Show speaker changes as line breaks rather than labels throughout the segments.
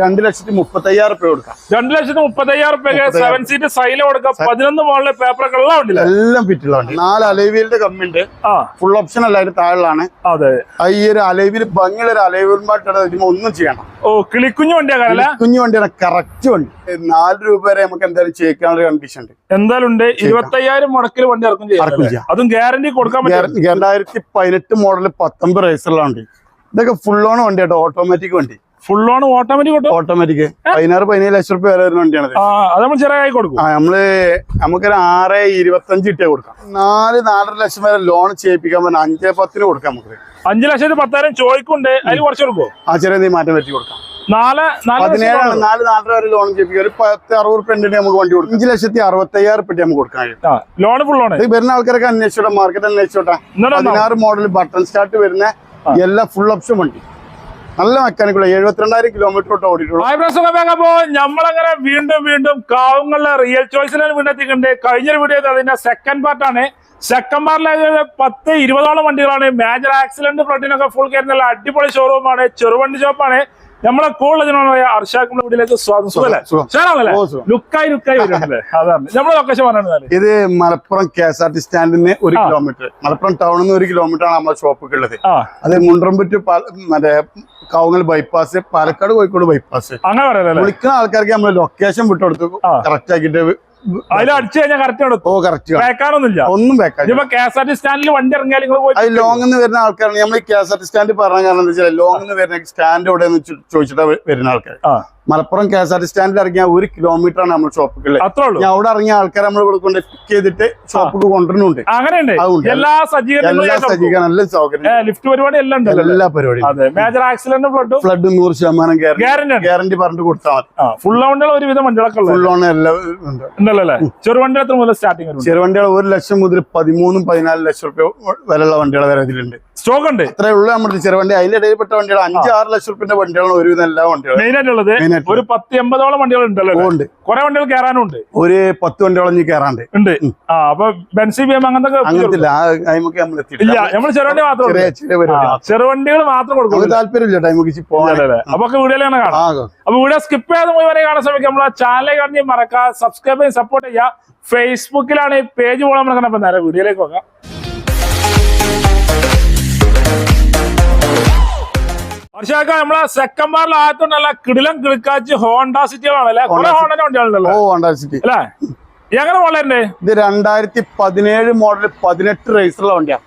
രണ്ട് ലക്ഷത്തി മുപ്പത്തി അയ്യായിരം രൂപ കൊടുക്കാം.
രണ്ടു ലക്ഷത്തി മുപ്പത്തി അയ്യായിരം റുപ്യക്ക് സെവൻ സീറ്റ് സൈല കൊടുക്കാം. പതിനൊന്ന് മോളിലെ പേപ്പറൊക്കെ എല്ലാം ഉണ്ടല്ലേ?
എല്ലാം ഫിറ്റുള്ള നാല് അലൈവീലിന്റെ കമ്മിണ്ട് ഫുൾ ഓപ്ഷൻ അല്ല അതിന്റെ താഴെയാണ്
അതെ.
ഈ ഒരു അലൈവിൽ ഭംഗിയുള്ള ഒരു അലൈവിലുമായിട്ട് ഒന്നും ചെയ്യണം.
ഓ കിളിക്കുഞ്ഞു വണ്ടിയാണ്
കുഞ്ഞു വണ്ടിയാണ് കറക്റ്റ് വണ്ടി. നാല് രൂപ വരെ നമുക്ക് എന്തായാലും ചെയ്യിക്കാനുള്ള കണ്ടീഷൻ ഉണ്ട്.
എന്തായാലും ഉണ്ട്. ഇരുപത്തി അയ്യായിരം മുടക്കിൽ വണ്ടി ഇറക്കും ചെയ്യാം. അതും ഗ്യാരണ്ടി കൊടുക്കാൻ പറ്റും.
രണ്ടായിരത്തി പതിനെട്ട് മോഡൽ പത്തൊമ്പത് വണ്ടി. ഇതൊക്കെ ഫുൾ ഓൺ വണ്ടി കേട്ടോ ഓട്ടോമാറ്റിക് വണ്ടി.
ഫുൾ ഓൺ ഓട്ടോമാറ്റിക്
ഓട്ടോമാറ്റിക് പതിനാറ് പതിനേഴ് ലക്ഷം രൂപ വരെ വരുന്ന
വണ്ടിയാണ് അത് നമ്മൾ ചെറിയ കൊടുക്കും.
നമ്മൾ നമുക്കൊരു ആറ് ഇരുപത്തഞ്ച് ഇട്ടേ കൊടുക്കാം. നാല് നാലര ലക്ഷം വരെ ലോൺ ചെയ്യിപ്പിക്കാൻ പറഞ്ഞാൽ അഞ്ചേ പത്തിന് കൊടുക്കാം നമുക്ക്.
അഞ്ച് ലക്ഷത്തി പത്തായിരം ചോദിക്കുണ്ട് അതിൽ കുറച്ച് കൊടുക്കും
ആ ചെറിയ നീ മാറ്റം പറ്റി കൊടുക്കാം.
നാല് ലക്ഷം
പതിനേഴാണ്. നാല് നാലര വരെ ലോൺ ചെയ്യിപ്പിക്കുക ഒരു പത്ത് അറുപത് റുപ്യ ഉണ്ടെങ്കിൽ നമുക്ക് വണ്ടി കൊടുക്കാം. അഞ്ച് ലക്ഷത്തി റുപ്യ നമുക്ക് കൊടുക്കാൻ
ലോൺ ഫുൾ
വരുന്ന ആൾക്കാരൊക്കെ അന്വേഷിച്ചോട്ടെ മാർക്കറ്റ് അന്വേഷിച്ചോട്ടെ? പതിനാറ് മോഡൽ ബട്ടൺ സ്റ്റാർട്ട് വരുന്ന എല്ലാ ഫുൾ ഓപ്ഷൻ വണ്ടി. നല്ല മെക്കാനിക്കുള്ള എഴുപത്തിരണ്ടായിരം കിലോമീറ്റർ ഓടിയിട്ടുള്ളൂ.
ഞമ്മളങ്ങനെ വീണ്ടും വീണ്ടും കാവുങ്ങളിലെ റിയൽ ചോയ്സിലാണ് വീണ്ടെത്തിക്കുന്നുണ്ട് കഴിഞ്ഞൊരു വീഡിയോ അതിന്റെ സെക്കൻഡ് പാർട്ടാണ് സെക്കൻഡ് പാർട്ടിലെ പത്ത് ഇരുപതോളം വണ്ടികളാണ്. മേജർ ആക്സിഡന്റ് ഫ്രണ്ടിനൊക്കെ ഫുൾ കയറുന്ന അടിപൊളി ഷോറൂമാണ് ചെറുവണ്ടി ഷോപ്പാണ് നമ്മളെ കോളേജിനോടായ അർഷാക്കുള്ള വീട്ടിലേക്ക് സ്വാഗതം. സുഖല്ലേ?
സുഖം.
ഷാറാണല്ലേ
ഓ, സുഖം.
ലുക്കായി ലുക്കായി വരുന്നുണ്ടല്ലേ അതാണ്. നമ്മളെ ലൊക്കേഷൻ പറഞ്ഞാൽ
ഇത് Malappuram K S R T സ്റ്റാൻഡിൽ നിന്ന് ഒരു കിലോമീറ്റർ. മലപ്പുറം ടൗണിൽ നിന്ന് ഒരു കിലോമീറ്റർ ആണ് നമ്മുടെ ഷോപ്പൊക്കെ ഉള്ളത്. അത് മുണ്ടമ്പറ്റ് മറ്റേ കാവുങ്ങൽ ബൈപ്പാസ് പാലക്കാട് കോഴിക്കോട് ബൈപ്പാസ്
അങ്ങനെ
വിളിക്കുന്ന ആൾക്കാർക്ക് നമ്മൾ ലൊക്കേഷൻ വിട്ടുകൊടുത്തു. കറക്റ്റ് ആക്കിയിട്ട്
അതിൽ അടിച്ചു കഴിഞ്ഞാൽ കറക്റ്റ്
ഓ കറക്റ്റ്
കേൾക്കാനൊന്നുമില്ല
ഒന്നും വേക്കാൻ
ഇപ്പൊ കെ എസ് ആർ ടി സ്റ്റാൻഡിൽ വണ്ടി ഇറങ്ങിയാൽ നിങ്ങൾ പോയി
അത് ലോങ് നിന്ന് വരുന്ന ആൾക്കാരാണ്. നമ്മൾ K S R T stand പറഞ്ഞ കാരണം എന്താ വെച്ചാൽ ലോങ് നിന്ന് വരുന്ന സ്റ്റാൻഡ് എവിടെ ചോദിച്ചിട്ടാണ് വരുന്ന ആൾക്കാർ
ആ.
Malappuram K S R T സ്റ്റാൻഡിൽ ഇറങ്ങിയ ഒരു കിലോമീറ്റർ ആണ് നമ്മുടെ ഷോപ്പിൽ ഞാൻ അവിടെ ഇറങ്ങിയ ആൾക്കാരെ നമ്മൾ ഇവിടെ കൊണ്ട് പിക്ക് ചെയ്തിട്ട് ഷോപ്പിൽ കൊണ്ടുവരുന്നുണ്ട്.
അങ്ങനെയുണ്ട്.
അതുണ്ട്.
എല്ലാ.
സജ്ജീകരണം എല്ലാ സൗകര്യം.
ലിഫ്റ്റ് പരിപാടി എല്ലാം ഉണ്ട്
എല്ലാ പരിപാടിയും.
മേജർ ആക്സിഡന്റ് ഫ്ലഡും
ഫ്ലഡ് നൂറ് ശതമാനം ഗ്യാരണ്ടി പറഞ്ഞിട്ട് കൊടുത്താൽ മതി.
ഫുൾ വണ്ടികൾ ഒരുവിധം വണ്ടികളൊക്കെ
ഫുൾ ഓൺ എല്ലാം ഉണ്ട്.
ഉണ്ടല്ലോ അല്ലേ? എത്ര മുതൽ സ്റ്റാർട്ടിംഗ്
ചെറുവണ്ടികൾ ഒരു ലക്ഷം മുതൽ പതിമൂന്നും പതിനാല് ലക്ഷം റുപ്യ വിലയുള്ള വണ്ടികൾ വരെ ഇതിലുണ്ട്
സ്റ്റോക്ക് ഉണ്ട്.
അത്രേ ഉള്ളൂ നമ്മുടെ ചെറുവണ്ടി അതിന്റെ ഇടയിൽപ്പെട്ട വണ്ടികൾ അഞ്ച് ആറ് ലക്ഷം റുപ്യന്റെ വണ്ടികളാണ് ഒരുവിധം എല്ലാ വണ്ടികളും.
മെയിൻ ആയിട്ടുള്ളത്.
ആയിട്ടുള്ളത്.
ഒരു പത്ത് എൺപതോളം വണ്ടികൾ ഉണ്ടല്ലോ?
ഉണ്ട്.
കുറെ വണ്ടികൾ കയറാനും ഉണ്ട്
ഒരു പത്ത് വണ്ടിയോളം ഇനി കയറാണ്ട്
ഉണ്ട്. ആ അപ്പൊ ബെൻസി ബി എം അങ്ങനത്തെ
അങ്ങനത്തെ നമ്മൾ
നമ്മൾ ചെറുവണ്ടി മാത്രം ചെറുവണ്ടികൾ മാത്രം കൊടുക്കും
താല്പര്യമില്ല ടൈമുക്ക് പോകാനല്ലേ
അപ്പൊ വീഡിയോ തന്നെ കാണാം.
ആ
അപ്പൊ വീഡിയോ സ്കിപ്പ് ചെയ്യാതെ പോയി വരെ കാണാൻ ശ്രമിക്കുക നമ്മളെ ചാനൽ കാണി മറക്കുക സബ്സ്ക്രൈബ് ചെയ്ത് സപ്പോർട്ട് ചെയ്യുക. ഫേസ്ബുക്കിലാണ് ഈ പേജ് പോകാൻ നമ്മൾ അപ്പൊ നേരെ വീഡിയോയിലേക്ക് പോകാം. വർഷാക്ക നമ്മളെ സെക്കൻഡ് പാർട്ടിൽ ആയതുകൊണ്ടല്ല കിടിലം കിളിക്കാച്ച് ഹോണ്ട സിറ്റികളാണല്ലേ കുറെ ഹോണ്ടന്റെ വണ്ടികളുണ്ടല്ലോ
ഓ ഹോണ്ട സിറ്റി
അല്ലേ? എങ്ങനെ വളരെ
ഇത് രണ്ടായിരത്തി പതിനേഴ് മോഡൽ പതിനെട്ട് റേസറുള്ള വണ്ടിയാണ്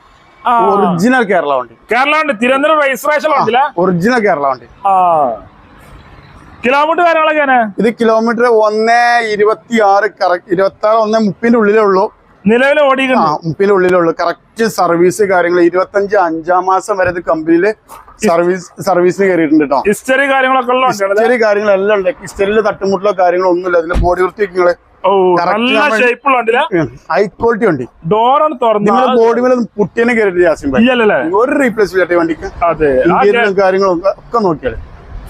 ഒറിജിനൽ കേരള വണ്ടി.
കേരള വണ്ടി. തിരുവനന്തപുരം രജിസ്ട്രേഷൻ
ഒറിജിനൽ കേരള വണ്ടി.
ആ. കിലോമീറ്റർ കാര്യങ്ങളൊക്കെ
ഇത് കിലോമീറ്റർ ഒന്ന് ഇരുപത്തി ആറ് ഇരുപത്തി ആറ് ഒന്ന് മുപ്പിന്റെ ഉള്ളിലേ ഉള്ളൂ.
നിലവിൽ ഓടിയിട്ടുണ്ട്
മുപ്പിന്റെ കറക്റ്റ് സർവീസ് കാര്യങ്ങൾ ഇരുപത്തഞ്ച് അഞ്ചാം മാസം വരെ ഇത് കമ്പനിയിൽ സർവീസ് സർവീസിന് കയറിയിട്ടുണ്ട് കേട്ടോ
ഹിസ്റ്ററി കാര്യങ്ങളൊക്കെ ഉള്ള
ഹിസ്റ്ററി കാര്യങ്ങളെല്ലാം ഉണ്ട്. ഹിസ്റ്ററിയിലെ തട്ടുമുട്ടലോ കാര്യങ്ങളോ ഒന്നുമില്ല. അതിന്റെ ബോഡി വൃത്തിയൊക്കെ
നല്ല ഷേപ്പുള്ള
ഹൈ ക്വാളിറ്റി വണ്ടി.
ഡോറാണ് തുറന്നു.
നിങ്ങളുടെ ബോഡി മേലെ പുട്ടിനെ കയറിയിട്ട് ജാസിം ഒരു റീപ്ലേസ് ഇല്ല വണ്ടിക്ക്. ഇന്ത്യയിലും കാര്യങ്ങളും ഒക്കെ- നോക്കിയാൽ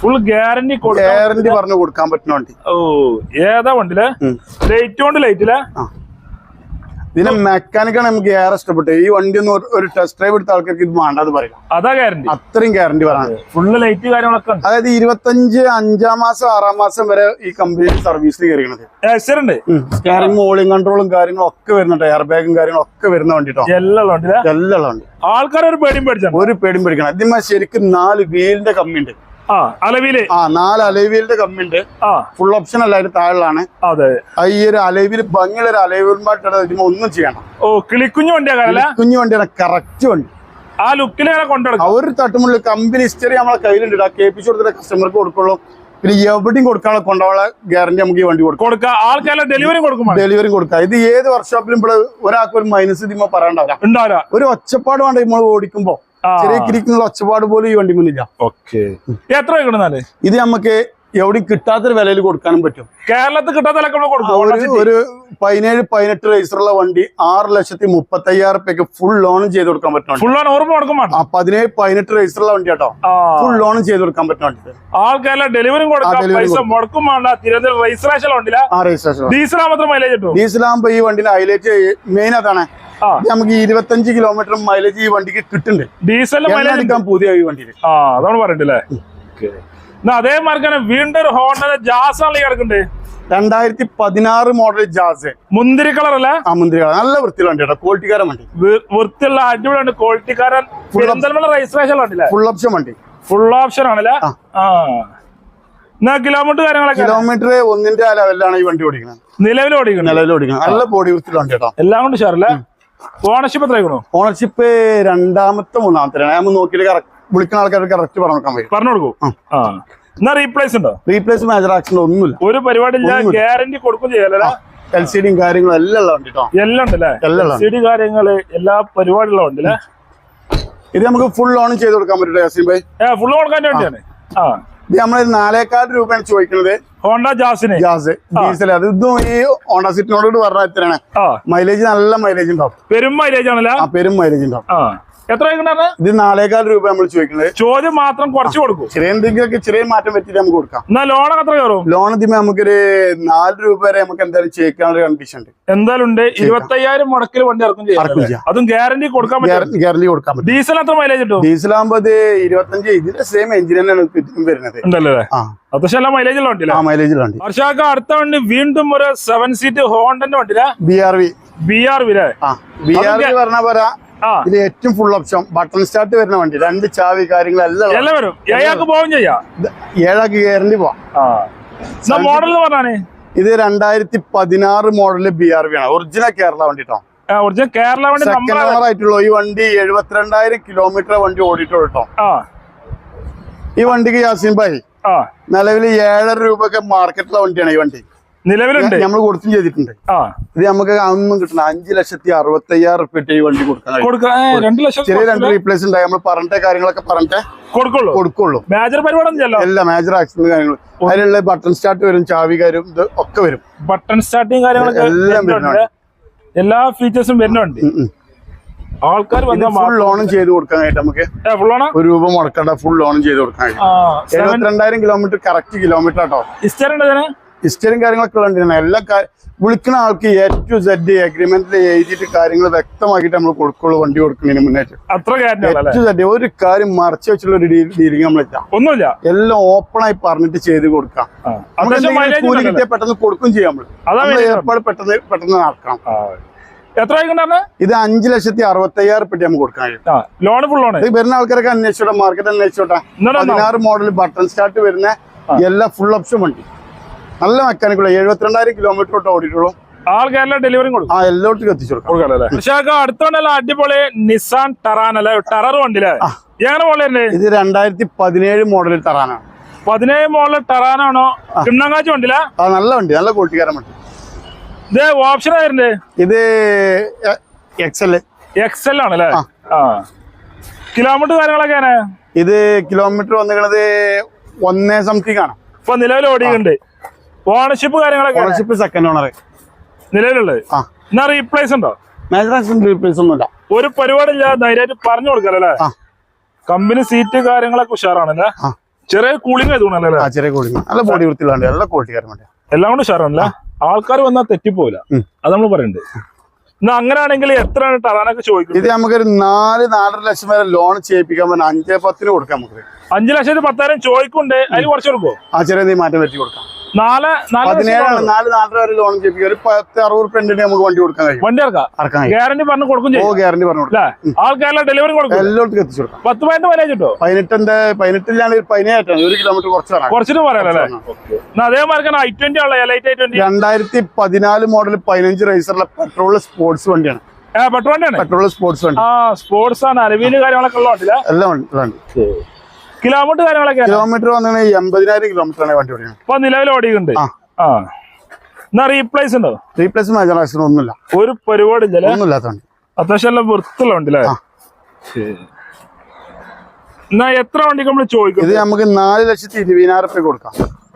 ഫുൾ ഗ്യാരണ്ടി
ഗ്യാരണ്ടി പറഞ്ഞു കൊടുക്കാൻ പറ്റുന്ന വണ്ടി.
ഓ ഏതാ വണ്ടിലെ
ഉം.
ലൈറ്റ് കൊണ്ട് ലൈറ്റില്ല
ഇതിന്റെ മെക്കാനിക്കാണ് നമുക്ക് ഏറെ ഇഷ്ടപ്പെട്ടു ഈ വണ്ടി ഒന്ന് ഒരു- ടെസ്റ്റ് ഡ്രൈവ് എടുത്ത ആൾക്കാർക്ക് ഇത് വേണ്ടാന്ന് പറയാം.
അതാ ഗ്യാരണ്ടി
അത്രയും ഗ്യാരണ്ടി പറയാം
ഫുള്ള് ലൈറ്റ് കാര്യങ്ങളൊക്കെ
അതായത് ഇരുപത്തഞ്ച് അഞ്ചാം മാസം ആറാം മാസം വരെ ഈ കമ്പനി സർവീസിൽ കയറിയത് സ്റ്റാറിംഗ് മോളിംഗ് കൺട്രോളും കാര്യങ്ങളും ഒക്കെ വരുന്നുണ്ട്. എയർ ബാഗും കാര്യങ്ങളും ഒക്കെ വരുന്ന വണ്ടി കേട്ടോ
എല്ലാം ഉണ്ട്
എല്ലാം ഉണ്ട്
ആൾക്കാർ ഒരു പേടിയും
ഒരു പേടിയും പേടിക്കണം ഇതിന്മേ ശരിക്കും നാല് വീലിന്റെ കമ്മി ഉണ്ട്
ആ
നാല് അലൈവീലിന്റെ
കമ്മിണ്ട്
ഫുൾ ഓപ്ഷൻ അല്ല അതിന് താഴെയാണ്
അതെ.
ഈ ഒരു അലവിൽ ഭംഗിയുള്ള ഒരു ഇതിന് ഒന്നും ചെയ്യണം.
ഓ കിളിക്കുഞ്ഞു വണ്ടിയാ കാരല്ല
കുഞ്ഞു വണ്ടിയാണ് കറക്റ്റ് വണ്ടി.
ആ ലുക്കിൽ
ആ ഒരു തട്ടുമുള്ളിൽ കമ്പനി ഹിസ്റ്ററി നമ്മളെ കയ്യിലുണ്ട് കേൾപ്പിച്ചു കൊടുത്തിട്ട് കസ്റ്റമർക്ക് കൊടുക്കുള്ളൂ. പിന്നെ എവിടെയും കൊടുക്കാനുള്ള കൊണ്ടുപോകാനുള്ള ഗ്യാരണ്ടി നമുക്ക് ഈ വണ്ടി കൊടുക്കും.
കൊടുക്കാം ആൾക്കാരെ ഡെലിവറി കൊടുക്കും
ഡെലിവറി കൊടുക്കാം. ഇത് ഏത് വർക്ക്ഷോപ്പിലും ഇവിടെ ഒരാൾക്ക് ഒരു മൈനസ് ഇതിമ പറയണ്ടാവില്ല ഒരു ഒച്ചപ്പാട് വേണ്ട നമ്മൾ ഓടിക്കുമ്പോ. ചെറിയ ഒച്ചപ്പാട് പോലും ഈ വണ്ടി മുന്നില്ല
ഓക്കെ. എത്ര കിട്ടുന്നാൽ?
ഇത് നമുക്ക് എവിടെയും കിട്ടാത്തൊരു വിലയിൽ കൊടുക്കാനും പറ്റും.
കേരളത്തിൽ
കിട്ടാത്ത
കൊടുക്കും.
ഒരു പതിനേഴ് പതിനെട്ട് രജിസ്റ്ററുള്ള വണ്ടി ആറ് ലക്ഷത്തി മുപ്പത്തി അയ്യായിരം റുപ്യക്ക് ഫുൾ ലോണും ചെയ്ത് കൊടുക്കാൻ പറ്റും
ഫുൾ ലോൺ ഓർമ്മ കൊടുക്കും വേണം.
ആ പതിനേഴ് പതിനെട്ട് രജിസ്റ്ററുള്ള വണ്ടി കേട്ടോ. ഫുൾ ലോണും ചെയ്ത് കൊടുക്കാൻ പറ്റും
ആൾക്കാരെ ഡെലിവറി കൊടുക്കാൻ തിരുവനന്തപുരം രജിസ്ട്രേഷൻ
ഈ വണ്ടിന്റെ ഹൈലൈറ്റ് മെയിൻ അതാണ്. നമുക്ക് ഇരുപത്തഞ്ച് കിലോമീറ്റർ മൈലേജ് ഈ വണ്ടിക്ക് കിട്ടുന്നുണ്ട്. ഡീസൽ
മൈലേജ്
എടുക്കാൻ പുതിയ ഈ വണ്ടിയിൽ
ആ അതാണ് എന്നാ അതേമാതിരി തന്നെ വീണ്ടും ഒരു ഹോണ്ടയുടെ ജാസ് ആണ് കിടക്കണ്ടേ.
രണ്ടായിരത്തി പതിനാറ് മോഡൽ ജാസ്
മുന്തിരി കളർ അല്ലേ?
ആ മുന്തിരി കളർ നല്ല വൃത്തിയുള്ള വണ്ടി കേട്ടോ. ക്വാളിറ്റിക്കാരൻ വണ്ടി.
വൃത്തിയുള്ള അടിപൊളിയാണ്. ക്വാളിറ്റിക്കാരൻ രജിസ്ട്രേഷൻ
ഫുൾ ഓപ്ഷൻ വണ്ടി.
ഫുൾ ഓപ്ഷൻ ആണല്ലേ
ആ.
കിലോമീറ്റർ കാര്യങ്ങളൊക്കെ?
കിലോമീറ്റർ ഒന്നിന്റെ ആ ലെവലിലാണ് ഈ വണ്ടി ഓടിക്കുന്നത്
നിലവിൽ ഓടിക്കുന്നത്
നിലവിൽ ഓടിക്കുന്നത് നല്ല ബോഡി വൃത്തിയിലാണ് കേട്ടോ.
എല്ലാം കൊണ്ട് ഷാറല്ലേ ഓണർഷിപ്പ് എത്രയാക്കണോ
ഓണർഷിപ്പ് രണ്ടാമത്തെ മൂന്നാമത്തെ രണ്ടാമത് നോക്കിയിട്ട് വിളിക്കുന്ന ആൾക്കാർക്ക് കറക്റ്റ് പറഞ്ഞു
പറഞ്ഞു കൊടുക്കും. ആ. എന്നാ റീപ്ലേസ് ഉണ്ടോ?
റീപ്ലേസ് മേജർ ആക്സിഡന്റ് ഒന്നുമില്ല.
ഒരു പരിപാടി ഗ്യാരണ്ടി കൊടുക്കും ചെയ്യാലോ
എൽ സി ഡിയും കാര്യങ്ങളും എല്ലാം ഉള്ള വണ്ടി കേട്ടോ
എല്ലാം ഉണ്ടല്ലേ
എൽ
സി ഡി കാര്യങ്ങൾ എല്ലാ പരിപാടികളും ഉണ്ടല്ലേ
ഇത് നമുക്ക് ഫുൾ ഓൺ ചെയ്ത് കൊടുക്കാൻ പറ്റും
ഫുൾ കൊടുക്കാൻ വേണ്ടിയാണ്. ആ.
ഇത് നമ്മൾ നാലേക്കാൽ രൂപയാണ് ചോദിക്കുന്നത്.
ഹോണ്ട ജാസിന്.
ജാസ് ഡീസൽ അത് ഇതും ഈ ഹോണ്ട സിറ്റിനോട് പറഞ്ഞാൽ എത്രയാണ് മൈലേജ് നല്ല മൈലേജ് ഉണ്ടാവും.
പെരും മൈലേജ് ആണല്ലേ?
പെരും മൈലേജ് ഉണ്ടാവും.
എത്ര
ഇത് നാലേകാൽ രൂപ നമ്മൾ ചോദിക്കുന്നത്.
ചോദ്യം മാത്രം കുറച്ച് കൊടുക്കും.
ചെറിയ എന്തെങ്കിലുമൊക്കെ ചെറിയ മാറ്റം പറ്റിയിട്ട് നമുക്ക് കൊടുക്കാം.
എന്നാ ലോണൊക്കെ എത്ര കയറും?
ലോൺ ഇതിമേ നമുക്കൊരു നാല് രൂപ വരെ നമുക്ക് എന്തായാലും ചെയ്യിക്കാനുള്ള കണ്ടീഷൻ ഉണ്ട്.
എന്തായാലും ഉണ്ട്. ഇരുപത്തയ്യായിരം മുടക്കിൽ വണ്ടി ഇറക്കും ചെയ്യാം. അതും ഗ്യാരണ്ടി കൊടുക്കാൻ പറ്റും.
ഗ്യാരണ്ടി കൊടുക്കാൻ പറ്റും.
ഡീസൽ എത്ര മൈലേജ് കിട്ടും?
ഡീസൽ ആകുമ്പോൾ ഇത് ഇരുപത്തഞ്ച് ഇതിന്റെ സെയിം എഞ്ചിൻ തന്നെയാണ് ഇതിനും വരുന്നത്.
ഉണ്ടല്ലേ?
ആ.
അത്യാവശ്യം എല്ലാം മൈലേജ് ഉള്ള വണ്ടിയില്ല?
ആ മൈലേജ് വണ്ടി.
വർഷാക്ക അടുത്ത വണ്ടി വീണ്ടും ഒരു സെവൻ സീറ്റ് ഹോണ്ടന്റെ വണ്ടിയില്ല?
B R V
B R
ആ. ബി ആർ വി പറഞ്ഞ പോരാ ഇത് ഏറ്റവും ഫുൾ ഓപ്ഷൻ ബട്ടൺ സ്റ്റാർട്ട് വരുന്ന വണ്ടി. രണ്ട് ചാവി കാര്യങ്ങളെല്ലാം
വരും. ചെയ്യാം.
ഏഴാക്ക് കയറേണ്ടി പോവാം.
മോഡൽ പറഞ്ഞാണ്
ഇത് രണ്ടായിരത്തി പതിനാറ് മോഡൽ ബി ആർ വി ആണ്. ഒറിജിനൽ കേരള വണ്ടി കേട്ടോ
ഒറിജിനൽ കേരള വണ്ടി
സെക്കൻഡ്
നമ്പർ
ഓണർ ആയിട്ടുള്ള ഈ വണ്ടി എഴുപത്തിരണ്ടായിരം കിലോമീറ്റർ വണ്ടി ഓടിയിട്ടുള്ളൂ കേട്ടോ ഈ വണ്ടിക്ക് യാസിൻ ഭായി നിലവിൽ ഏഴര രൂപയൊക്കെ മാർക്കറ്റിലെ വണ്ടിയാണ് ഈ വണ്ടി.
നിലവിലുണ്ട്?
നമ്മൾ കൊടുത്തും ചെയ്തിട്ടുണ്ട്.
ആ.
ഇത് നമുക്ക് അന്നും കിട്ടണം അഞ്ചു ലക്ഷത്തി അറുപത്തി അയ്യായിരം റുപ്യ വണ്ടി കൊടുക്കാൻ
രണ്ട് ലക്ഷം
ചെറിയ രണ്ട് റീപ്ലേസ് ഉണ്ടായി. നമ്മൾ പറഞ്ഞ കാര്യങ്ങളൊക്കെ പറഞ്ഞിട്ട്
കൊടുക്കുള്ളൂ?
കൊടുക്കുള്ളൂ.
മേജർ പരിപാടി ഒന്നും
എല്ലാ മേജർ ആക്സിഡന്റ് കാര്യങ്ങൾ അതിലുള്ള ബട്ടൺ സ്റ്റാർട്ട് വരും ചാവി കാര്യം ഇത് ഒക്കെ വരും.
ബട്ടൺ സ്റ്റാർട്ടിങ് കാര്യങ്ങളൊക്കെ
എല്ലാം
വരുന്നുണ്ട്. എല്ലാ ഫീച്ചേഴ്സും വരുന്നുണ്ട്. ആൾക്കാർ
ഫുൾ ലോണും ചെയ്ത് കൊടുക്കാനായിട്ട് നമുക്ക്. ഒരു രൂപ മുടക്കണ്ട ഫുൾ ലോണും ചെയ്ത് കൊടുക്കാൻ ആയിട്ട്
ആ
എഴുപത്തിരണ്ടായിരം കിലോമീറ്റർ കറക്റ്റ് കിലോമീറ്റർ ഹിസ്റ്ററിയും കാര്യങ്ങളൊക്കെ ഉള്ളതാണ് എല്ലാ കാര്യം വിളിക്കുന്ന ആൾക്ക് എ ടു സെഡ് അഗ്രിമെന്റിൽ എഴുതിയിട്ട് കാര്യങ്ങൾ വ്യക്തമാക്കിയിട്ട് നമ്മൾ കൊടുക്കുള്ളൂ വണ്ടി കൊടുക്കുന്നതിന് മുന്നേറ്റ്.
അത്ര
ടു സെഡ് ഒരു കാര്യം മറച്ചു വെച്ചുള്ള ഒരു ഡീലിംഗ് നമ്മളില്ല.
ഒന്നുമില്ല.
എല്ലാം ഓപ്പൺ ആയി പറഞ്ഞിട്ട് ചെയ്ത് കൊടുക്കാം. കൂലി കിട്ടിയാൽ പെട്ടെന്ന് കൊടുക്കും ചെയ്യാം നമ്മൾ ഏർപ്പാട് പെട്ടെന്ന് പെട്ടെന്ന്
നടക്കാം. എത്ര
ഇത് അഞ്ചു ലക്ഷത്തി അറുപത്തി അയ്യായിരം പെട്ടി നമുക്ക് കൊടുക്കാൻ
ലോൺ ഫുൾ ലോൺ
ഇത് വരുന്ന ആൾക്കാരൊക്കെ അന്വേഷിച്ചോട്ടെ മാർക്കറ്റ് അന്വേഷിച്ചോട്ടെ? പതിനാറ് മോഡൽ ബട്ടൺ സ്റ്റാർട്ട് വരുന്ന എല്ലാ ഫുൾ ഓപ്ഷൻ വണ്ടി. നല്ല മെക്കാനിക്കുള്ള എഴുപത്തിരണ്ടായിരം കിലോമീറ്റർ തൊട്ട് ഓടിയിട്ടുള്ളൂ.
ഡെലിവറി കൊടുക്കും.
ആ എല്ലായിടത്തും എത്തിച്ചു കൊടുക്കാം.
അടിപൊളി നിസാൻ ടറാൻ അല്ലേ? ടെറർ എങ്ങനെ മോളല്ലേ
ഇത് രണ്ടായിരത്തി പതിനേഴ് മോഡലിൽ തറാനാണ്
പതിനേഴ് മോഡൽ ടെറാനാണോ കിണ്ണങ്ങാച്ചി വണ്ടിയില്ല
ആ. നല്ല വണ്ടി നല്ല കൂട്ടിക്കാരൻ വണ്ടി.
ഇത് ഓപ്ഷൻ ആയിരുന്നു
ഇത് എക്സൽ
എക്സൽ ആണല്ലേ
ആ.
കിലോമീറ്റർ കാര്യങ്ങളൊക്കെ
ഇത് കിലോമീറ്റർ വന്നിരിക്കുന്നത് ഒന്നേ സംതിങ് ആണ്.
ഇപ്പൊ നിലവിൽ ഓടിയുണ്ട് ഓണർഷിപ്പ് കാര്യങ്ങളൊക്കെ
ഓണർഷിപ്പ് സെക്കൻഡ് ഓണർ
നിലവിലുള്ളത്? എന്നാ റീപ്ലേസ് ഉണ്ടോ?
റീപ്ലേസ് ഒന്നുമില്ല.
ഒരു പരിപാടി ഇല്ല ധൈര്യമായിട്ട് പറഞ്ഞു കൊടുക്കല്ലേ കമ്പനി സീറ്റ് കാര്യങ്ങളൊക്കെ ഉഷാറാണല്ലേ? ചെറിയ കൂളിംഗ് ആയതുകൊണ്ടല്ലേ
ചെറിയ കൂളിംഗ് നല്ല ബോഡി വൃത്തിയുള്ള വണ്ടി നല്ല ക്വാളിറ്റിക്കാരൻ വണ്ടി?
എല്ലാം കൊണ്ട് ഉഷാറാണല്ലേ? ആൾക്കാർ വന്നാൽ
തെറ്റിപ്പോല.
അത് നമ്മൾ പറയണ്ട്. എന്നാ അങ്ങനെയാണെങ്കിൽ എത്രയാണ് ടറാനൊക്കെ ചോദിക്കുന്നത്
ഇത് നമുക്കൊരു നാല് നാലര ലക്ഷം വരെ ലോൺ ചെയ്യിപ്പിക്കാൻ പറഞ്ഞാൽ അഞ്ചേ പത്തിന് കൊടുക്കാം നമുക്ക്.
അഞ്ചു ലക്ഷത്തി പത്തായിരം ചോദിക്കുന്നുണ്ട്. അതിൽ കുറച്ച് കൊടുക്കുമോ
ആ ചെറിയ നീ മാറ്റം പറ്റി കൊടുക്കാം.
നാല്
പതിനേഴാണ് നാല് നാലര വരെ ലോൺ ചെയ്യിപ്പിക്കാം. ഒരു പത്ത് അറുപത് റുപ്യ നമുക്ക് വണ്ടി കൊടുക്കാൻ കഴിയും.
വണ്ടി ഇറക്കാം ഗ്യാരണ്ടി പറഞ്ഞു കൊടുക്കും
ഓ ഗ്യാരണ്ടി പറഞ്ഞു കൊടുക്കാം.
അല്ലേ? ആൾക്കാരെല്ലാം ഡെലിവറി കൊടുക്കും.
എല്ലായിടത്തും എത്തിച്ചു കൊടുക്കാം.
പത്ത് പതിനെട്ട് മൈലേജ് കിട്ടോ
പതിനെട്ടിന്റെ പതിനെട്ടിലാണ് ഒരു പതിനേഴായിട്ടാണ് ഒരു കിലോമീറ്റർ കുറച്ച്
കുറച്ചിട്ട് അതേമാതിരി ഐ ട്വന്റി ഉള്ള എൽ ഐ ട്വന്റി
രണ്ടായിരത്തി പതിനാല് മോഡൽ പതിനഞ്ച് റൈസറിലെ പെട്രോൾ സ്പോർട്സ് വണ്ടിയാണ്.
പെട്രോൾ വണ്ടിയാണ്?
പെട്രോൾ സ്പോർട്സ് വണ്ടി.
ആ സ്പോർട്സ് ആണ്. അരവീൽ കാര്യങ്ങളൊക്കെ ഉള്ള വണ്ടിയില്ല
എല്ലാം ഉണ്ട്
കിലോമീറ്റർ കാര്യങ്ങളൊക്കെ
കിലോമീറ്റർ വന്നിട്ട് എൺപതിനായിരം കിലോമീറ്റർ ആണ് വണ്ടി ഓടിക്കുന്നത്
ഇപ്പൊ നിലവിൽ ഓടിയുണ്ട്
ആ.
എന്നാ റീപ്ലേസ് ഉണ്ടോ?
റീപ്ലേസ് മേജർ ആക്സിഡന്റ് ഒന്നുമില്ല.
ഒരു പരിപാടി
ഇല്ല വണ്ടി.
അത്യാവശ്യം എല്ലാം വൃത്തിയുള്ള വണ്ടിയില്ലേ
ആ.
എന്നാ എത്ര വണ്ടിക്ക് നമ്മൾ ചോദിക്കും?
ഇത് നമുക്ക് നാല് ലക്ഷത്തി ഇരുപതിനായിരം റുപ്യ കൊടുക്കാം.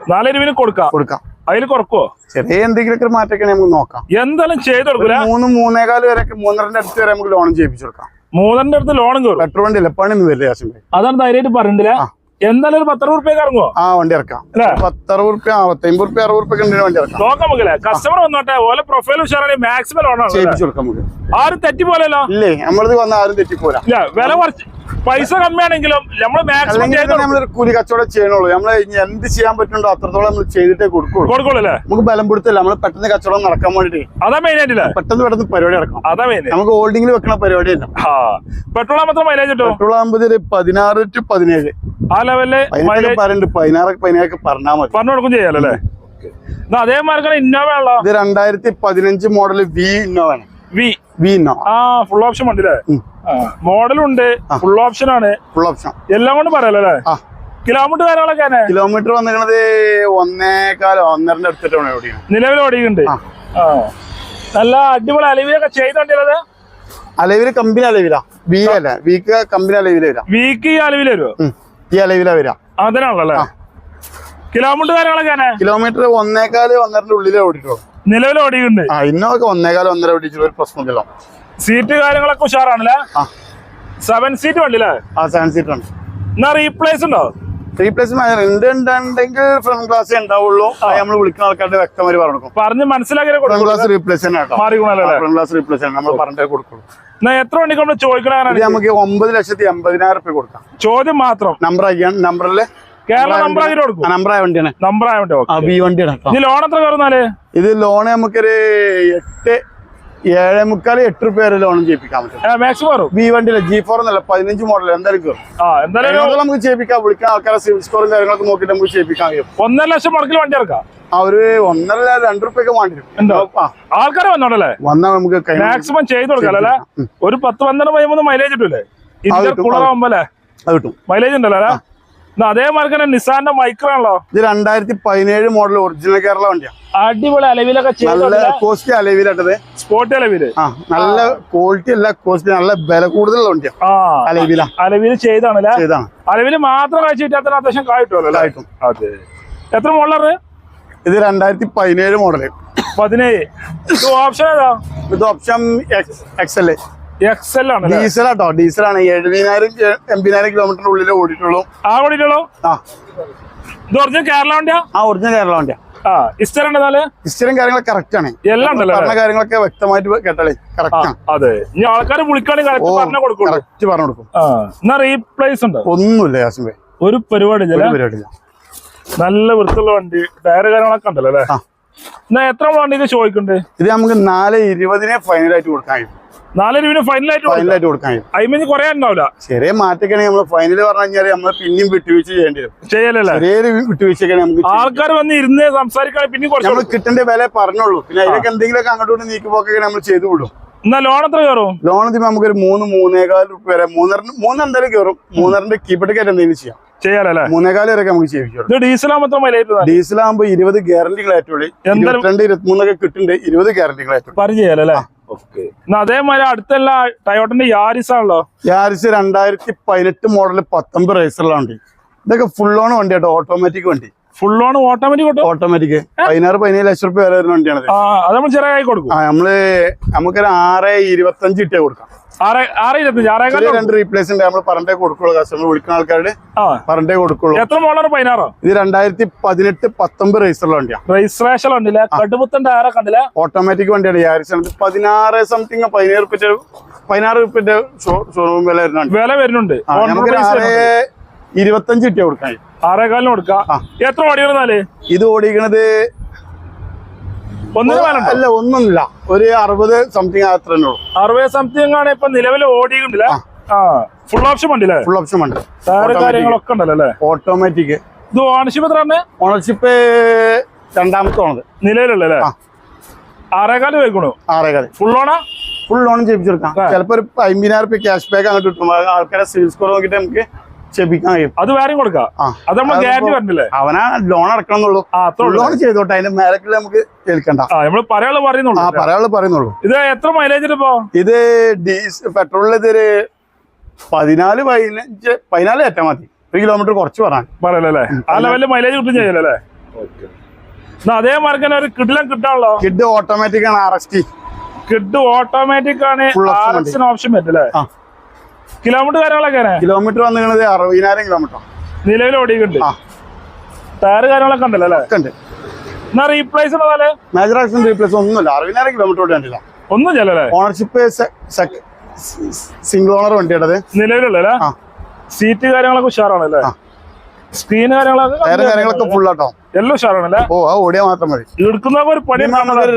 നാല് രൂപന് കൊടുക്കാം.
കൊടുക്കാം.
അതിൽ കുറക്കോ?
ചെറിയ എന്തെങ്കിലുമൊക്കെ മാറ്റൊക്കെ നമുക്ക് നോക്കാം.
എന്തായാലും ചെയ്ത് കൊടുക്കില്ല
മൂന്ന് മൂന്നേകാൽ വരെ മൂന്നരന്റെ അടുത്ത് വരെ നമുക്ക് ലോൺ ചെയ്യിപ്പിച്ചു കൊടുക്കാം.
മൂന്നരന്റെ അടുത്ത് ലോണും കയറും.
പെട്രോൾ വണ്ടി പണി വരില്ല
അതാണ് ധൈര്യമായിട്ട് പറഞ്ഞില്ല. എന്തായാലും ഒരു പത്തറുപത് റുപ്യ ഇറങ്ങുവോ?
ആ വണ്ടി ഇറക്കാം? പത്തറുപത് റുപ്യ പത്തമ്പത് റുപ്യ അറുപത് റുപ്യ വണ്ടി ഇറക്കാം.
നോക്കാം കസ്റ്റമർ വന്നോട്ടെ. ഓലെ പ്രൊഫൈൽ ഉഷാറാണ് മാക്സിമം ലോണാണ് ആരും തെറ്റി പോലല്ലോ
ഇല്ലേ? നമ്മളത് വന്ന ആരും തെറ്റിപ്പോരാ.
ഇല്ല വില കുറച്ച് പൈസ കമ്മിയാണെങ്കിലും നമ്മൾ മാക്സിമം
കൂലി കച്ചവടം ചെയ്യണുള്ളൂ. നമ്മൾ ഇനി എന്ത് ചെയ്യാൻ പറ്റുന്നുണ്ടോ അത്രത്തോളം നമ്മൾ ചെയ്തിട്ടേ കൊടുക്കുള്ളൂ.
കൊടുക്കുള്ളൂ അല്ലേ?
നമുക്ക് ബലം പിടുത്തില്ല നമ്മൾ പെട്ടെന്ന് കച്ചവടം നടക്കാൻ വേണ്ടിട്ട്
അതാ മെയിൻ ആയിട്ടില്ല
പെട്ടെന്ന് പെട്ടെന്ന് പരിപാടി നടക്കണം
അതാ മെയിൻ
നമുക്ക് ഹോൾഡിംഗിൽ വെക്കണ പരിപാടിയല്ല
ആ പെട്രോൾ മാത്രം മൈലേജ് കിട്ടും?
പെട്രോൾ ആകുമ്പോൾ ഒരു പതിനാറ് ടു പതിനേഴ്.
ആ ലെവലിൽ
പതിനേഴ് പറയുന്നുണ്ട് പതിനാറ് പതിനേഴൊക്കെ പറഞ്ഞാൽ മതി.
പറഞ്ഞു കൊടുക്കും ചെയ്യാലോ അല്ലേ? അതേമാതിരി ഇന്നോവ
ഇത് രണ്ടായിരത്തി പതിനഞ്ച് മോഡൽ വി ഇന്നോവാണ്
വി.
വി
ആ ഫുൾ ഓപ്ഷൻ വണ്ടില്ലേ മോഡലുണ്ട് ഫുൾ ഓപ്ഷൻ ആണ്.
ഫുൾ ഓപ്ഷൻ
എല്ലാം കൊണ്ട് പറയാലോ കിലോമീറ്റർ കാര്യങ്ങളൊക്കെ
കിലോമീറ്റർ വന്നിരിക്കണത് ഒന്നേകാലം ഒന്നരന്റെ അടുത്തിട്ടാണ് എവിടെയാണ്.
നിലവിൽ.
ആ.
നല്ല അടിപൊളി അലവിയൊക്കെ ചെയ്തോണ്ടിരുന്നത്
അലവിൽ കമ്പനി അലവില. വി അല്ല? വിക്ക് കമ്പനി അലവില വരാം.
വീക്ക് ഈ അലവിൽ വരുമോ
ഈ അലവില വരാം.
അതിനാണല്ലോ
അല്ലേ
കിലോമീറ്റർ കാര്യങ്ങളൊക്കെ
കിലോമീറ്റർ ഒന്നേകാൽ ഒന്നരന്റെ ഉള്ളിലേ ഓടിയിട്ടുള്ളൂ.
നിലവിൽ ഓടിയുണ്ട്
ആ ഇന്നൊക്കെ ഒന്നേകാലം ഒന്നര ഓടിച്ചിട്ട് ഒരു പ്രശ്നമില്ലല്ലോ
സീറ്റ് കാര്യങ്ങളൊക്കെ ഉഷാറാണല്ലേ? Seven seat വണ്ടില്ലേ?
ആ സെവൻ സീറ്റ് ഉണ്ട്
എന്നാ റീപ്ലേസ് ഉണ്ടോ?
റീപ്ലേസ്മെന്റ് രണ്ട് ഉണ്ടെങ്കിൽ ഫ്രണ്ട് ക്ലാസ് ഉണ്ടാവുള്ളൂ. നമ്മൾ വിളിക്കുന്ന ആൾക്കാരുടെ വ്യക്തമായി പറഞ്ഞു
പറഞ്ഞ് മനസ്സിലാക്കി
ഫ്രണ്ട് ക്ലാസ് റീപ്ലേസ് തന്നെ ഫ്രണ്ട് ക്ലാസ് റീപ്ലേസ് നമ്മൾ പറഞ്ഞേ കൊടുക്കുള്ളൂ.
എത്ര വണ്ടിക്ക് നമ്മൾ ചോദിക്കണ
നമുക്ക് ഒമ്പത് ലക്ഷത്തി എൺപതിനായിരം റുപ്യ കൊടുക്കാം.
ചോദ്യം മാത്രം.
നമ്പർ നമ്പറിൽ
കേരള കൊടുക്കും.
വണ്ടിയാണ്. ബി വണ്ടിയാണ്.
ഇത് ലോൺ എത്ര കയറുന്നാൽ?
ഇത് ലോൺ നമുക്കൊരു എട്ട് ഏഴേ മുക്കാൽ എട്ട് റുപ്യ വരെ ലോൺ ചെയ്യിപ്പിക്കാൻ പറ്റും.
മാക്സിമം
ബി വണ്ടിയില്ല ജി ഫോർ എന്നല്ല പതിനഞ്ച് മോഡൽ എന്തായാലും നമുക്ക് ചെയ്യിപ്പിക്കാം. വിളിക്കാൻ ആൾക്കാരെ സിവിൽ സ്കോറും കാര്യങ്ങളൊക്കെ നോക്കിയിട്ട് നമുക്ക് ചെയ്യിപ്പിക്കാൻ കഴിയും.
ഒന്നര ലക്ഷം മുടക്കിൽ വണ്ടി ഇറക്കാം
അവർ ഒരു ഒന്നര രണ്ട് റുപ്യൊക്കെ വേണ്ടി
ആൾക്കാരെ വന്നോണ്ടല്ലേ
വന്നാൽ നമുക്ക്
മാക്സിമം ചെയ്ത് കൊടുക്കാം അല്ലേ? ഒരു പത്ത് പന്ത്രണ്ട് പതിമൂന്ന് മൈലേജ് കിട്ടൂലേ? കുളറാകുമ്പോ അല്ലേ?
അത് കിട്ടും.
മൈലേജ് ഉണ്ടല്ലോ അല്ലേ? അതേമാതിരി തന്നെ നിസാന്റെ മൈക്രാണല്ലോ
ഇത് രണ്ടായിരത്തി പതിനേഴ് മോഡൽ ഒറിജിനൽ കേരള വണ്ടിയാണ്
അടിപൊളി അലവിലൊക്കെ
നല്ല കോസ്റ്റ് അലവിലട്ടത്.
സ്പോട്ട് അലവിൽ.
ആ നല്ല ക്വാളിറ്റി അല്ല കോസ്റ്റ് നല്ല വില കൂടുതലുള്ള വണ്ടിയാണ് അലവില.
അലവിൽ ചെയ്താണല്ലേ
ചെയ്താണ്
അലവിൽ മാത്രം കഴിച്ചിട്ട് അത്ര അത്യാവശ്യം കായിട്ടുമല്ലോ
കായിട്ടും.
അതെ. എത്ര മോളറ്
ഇത് രണ്ടായിരത്തി പതിനേഴ് മോഡൽ
പതിനേഴ്. ഇത് ഓപ്ഷൻ ഏതാ?
ഇത് ഓപ്ഷൻ എക്സ് എൽ
എക്സൽ ആണ്
ഡീസൽ ആട്ടോ. ഡീസലാണ് എഴുപതിനായിരം എൺപതിനായിരം കിലോമീറ്റർ ഉള്ളിൽ ഓടിയിട്ടുള്ളൂ.
ആ ഓടിയിട്ടുള്ളൂ?
ആ.
ഇത് ഒറിജിനൽ കേരള വണ്ടിയാ?
ആ ഒറിജിനൽ കേരള വണ്ടിയാ.
ആ
ഹിസ്റ്ററിയും കാര്യങ്ങളൊക്കെ കറക്റ്റ് ആണ്.
എല്ലാം
പറഞ്ഞ കാര്യങ്ങളൊക്കെ വ്യക്തമായിട്ട് കേട്ടാളേ കറക്റ്റ് ആണ്.
അതെ. ഇനി ആൾക്കാർ വിളിക്കുകയാണെങ്കിൽ
ഓ
കറക്റ്റ് പറഞ്ഞ
കൊടുക്കും.
എന്നാ റീപ്ലേസ് ഉണ്ട്?
ഒന്നുമില്ല യാസിം ഭായി.
ഒരു പരിപാടി
പരിപാടിയില്ല.
നല്ല വൃത്തിയുള്ള വണ്ടി ടയർ കാര്യങ്ങളൊക്കെ ഉണ്ടല്ലോ അല്ലേ? എന്നാ എത്ര വണ്ടി ചോദിക്കണ്ടേ
ഇത് നമുക്ക് നാല് ഇരുപതിനെ ഫൈനലായിട്ട് കൊടുക്കാൻ കഴിയും.
നാല് രൂപ ഫൈനലായിട്ട്
ഫൈനലായിട്ട് കൊടുക്കാൻ കഴിയും.
അയിമഞ്ഞ് കുറെ ഉണ്ടാവില്ല.
ചെറിയ മാറ്റൊക്കെയാണെങ്കിൽ നമ്മൾ ഫൈനൽ പറഞ്ഞു കഴിഞ്ഞാൽ നമ്മൾ പിന്നെയും വിട്ടുവീഴ്ച ചെയ്യേണ്ടി വരും.
ചെയ്യലല്ലേ?
ചെറിയൊരു വിട്ടുവീഴ്ചയൊക്കെ നമുക്ക്.
ആൾക്കാർ വന്ന് ഇരുന്ന് സംസാരിക്കാൻ പിന്നെ കുറച്ച്
നമ്മൾ കിട്ടേണ്ട വില പറഞ്ഞോളൂ. പിന്നെ അതിലൊക്കെ എന്തെങ്കിലുമൊക്കെ അങ്ങോട്ടും നീക്കി നീക്കുപോക്കൊക്കെ നമ്മൾ ചെയ്തു വിടും.
എന്നാ ലോൺ എത്ര കയറും?
ലോൺ നമുക്ക് നമുക്കൊരു മൂന്ന് മൂന്നേകാൽ റുപ്യ വരെ മൂന്നര മൂന്നെന്തായാലും കയറും. മൂന്നരന്റെ കീപ്പട്ട് കയറ്റം എന്തെങ്കിലും ചെയ്യാം.
ചെയ്യാലല്ലേ?
വരെ നമുക്ക്
ഡീസലാകുമ്പോൾ
ഡീസലാകുമ്പോ ഇരുപത് ഗ്യാരണ്ടികളായിട്ടുള്ളൂ ഇരുപത്തിരണ്ട് ഇരുപത്തിമൂന്നൊക്കെ കിട്ടുന്നുണ്ട് ഇരുപത് ഗ്യാരണ്ടികളായിട്ടുള്ളൂ
പറഞ്ഞു ചെയ്യാലല്ലേ? അതേമാതിരി അടുത്തല്ല ടയോട്ടന്റെ യാരിസ് ആണല്ലോ?
യാരിസ് രണ്ടായിരത്തി പതിനെട്ട് മോഡൽ പത്തൊമ്പത് റേസറിലാണ് ഇതൊക്കെ ഫുൾ ഓൺ വണ്ടി കേട്ടോ ഓട്ടോമാറ്റിക് വണ്ടി.
ഫുൾ ഓൺ ഓട്ടോമാറ്റിക്
ഓട്ടോമാറ്റിക് പതിനാറ് പതിനേഴ് ലക്ഷം റുപ്യ വരെ വരുന്ന
വണ്ടിയാണ് അത് നമ്മൾ ചെറിയ ആയി കൊടുക്കും.
ആ നമ്മൾ നമുക്കൊരു ആറ് ഇരുപത്തഞ്ച് ഇട്ടേ കൊടുക്കാം. രണ്ട് റീപ്ലേസ് ഉണ്ട്. നമ്മൾ പറഞ്ഞേ കൊടുക്കുള്ളൂ കസ്റ്റമർ വിളിക്കുന്ന ആൾക്കാരുടെ
ആ.
പറഞ്ഞേ കൊടുക്കുള്ളൂ.
എത്ര മോളാണ് പതിനാറോ?
ഇത് രണ്ടായിരത്തി പതിനെട്ട് പത്തൊമ്പത് റേസറുള്ള വണ്ടിയാണ്
രജിസ്ട്രേഷൻ ഉണ്ടല്ലേ കടുപ്പത്തൻ ടയറെ കണ്ടില്ല?
ഓട്ടോമാറ്റിക് വണ്ടിയാണ്. യാരിസ് പതിനാറ് സംതിങ് പതിനേഴ് റുപ്യ പതിനാറ് റുപ്യ ഷോറൂം വില വരുന്നുണ്ട്.
വില വരുന്നുണ്ട്.
ഇരുപത്തഞ്ച് കിട്ടിയ കൊടുക്കാൻ.
ആറേകാലിന് കൊടുക്കാം? എത്ര ഓടിയിരുന്നാൽ
ഇത് ഓടിക്കണത് അല്ല ഒന്നുമില്ല ഒരു അറുപത് സംതിങ് അത്ര തന്നെ ഉള്ളൂ.
അറുപത് സംതിങ് ആണ് ഇപ്പൊ നിലവിൽ ഓടിയിട്ടുണ്ടല്ലേ.
ആ.
ഫുൾ ഓപ്ഷൻ ഉണ്ടല്ലേ
ഫുൾ ഓപ്ഷൻ
ഉണ്ട് കാര്യങ്ങളൊക്കെ ഉണ്ടല്ലോ അല്ലേ?
ഓട്ടോമാറ്റിക്
ഇത് ഓണർഷിപ്പ് എത്ര ആണ്?
ഓണർഷിപ്പ് രണ്ടാമത്തെ ഓണത്.
നിലവിലുള്ളല്ലേ. ആറേകാൽ വയ്ക്കണു
ആറേകാൽ.
ഫുൾ ഓണാ?
ഫുൾ ഓണം ചെയ്യിപ്പിച്ചെടുക്കാം
ചിലപ്പോൾ
ചിലപ്പോ ഒരു അമ്പതിനായിരം റുപ്യ ക്യാഷ് ബാക്ക് അങ്ങോട്ട് കിട്ടും. ആൾക്കാരെ സിവിൽ സ്കോർ നോക്കിയിട്ട് നമുക്ക് ചെയ്യിപ്പിക്കാൻ കഴിയും
അത് വേറെയും കൊടുക്കാം.
ആ
അത് നമ്മൾ
അതിപ്പോ
ഗ്യാരണ്ടി പറഞ്ഞില്ലേ?
അവനാ ലോൺ അടക്കണം എന്നുള്ളൂ ലോൺ ചെയ്തോട്ടെ അതിന്റെ മേലക്കിൽ നമുക്ക് കേൾക്കണ്ട
നമ്മൾ
ആ
പറയുന്നുള്ളൂ.
പറയാനുള്ള പറയുന്നുള്ളൂ.
ഇത് എത്ര മൈലേജ് ഇപ്പോ?
ഇത് പെട്രോളിൽ ഇതൊരു പതിനാല് പതിനഞ്ച് പതിനാല് ഏറ്റവും മതി. ഒരു കിലോമീറ്റർ കുറച്ച് പറയാൻ
പറയല്ലേ ആ ലെവലിൽ മൈലേജ് കിട്ടും ചെയ്യലല്ലേ എന്നാ അതേ മാർക്ക് തന്നെ ഒരു കിഡിലും കിട്ടാണല്ലോ
കിഡ് ഓട്ടോമാറ്റിക് ആണ് R S T
kit automatic ആണ് ആർ എക്സിന് ഓപ്ഷൻ പറ്റില്ലേ കിലോമീറ്റർ കാര്യങ്ങളൊക്കെ
കിലോമീറ്റർ വന്നിരിക്കുന്നത് അറുപതിനായിരം കിലോമീറ്റർ.
നിലവിൽ
ഓടിയിട്ടുണ്ട്.
ടയർ കാര്യങ്ങളൊക്കെ ഉണ്ടല്ലോ അല്ലേ?
ഉണ്ട്.
എന്നാ റീപ്ലേസ്
മേജർ ആക്സിഡന്റ് റീപ്ലേസ് ഒന്നുമില്ല. അറുപതിനായിരം കിലോമീറ്റർ ഓടി കണ്ടില്ല
ഒന്നും ചെല്ലല്ലേ
ഓണർഷിപ്പ് സിംഗിൾ ഓണർ
വണ്ടിയുടേത്
നിലവിലുള്ള.
സീറ്റ് കാര്യങ്ങളൊക്കെ ഉഷാറാണല്ലേ. സ്ക്രീൻ കാര്യങ്ങളൊക്കെ
ഫുൾ ആട്ടോ.
എല്ലാം ഉഷാറാണല്ലേ
ഓ ആ ഓടിയാ മാത്രം മതി.
എടുക്കുന്ന ഒരു പണി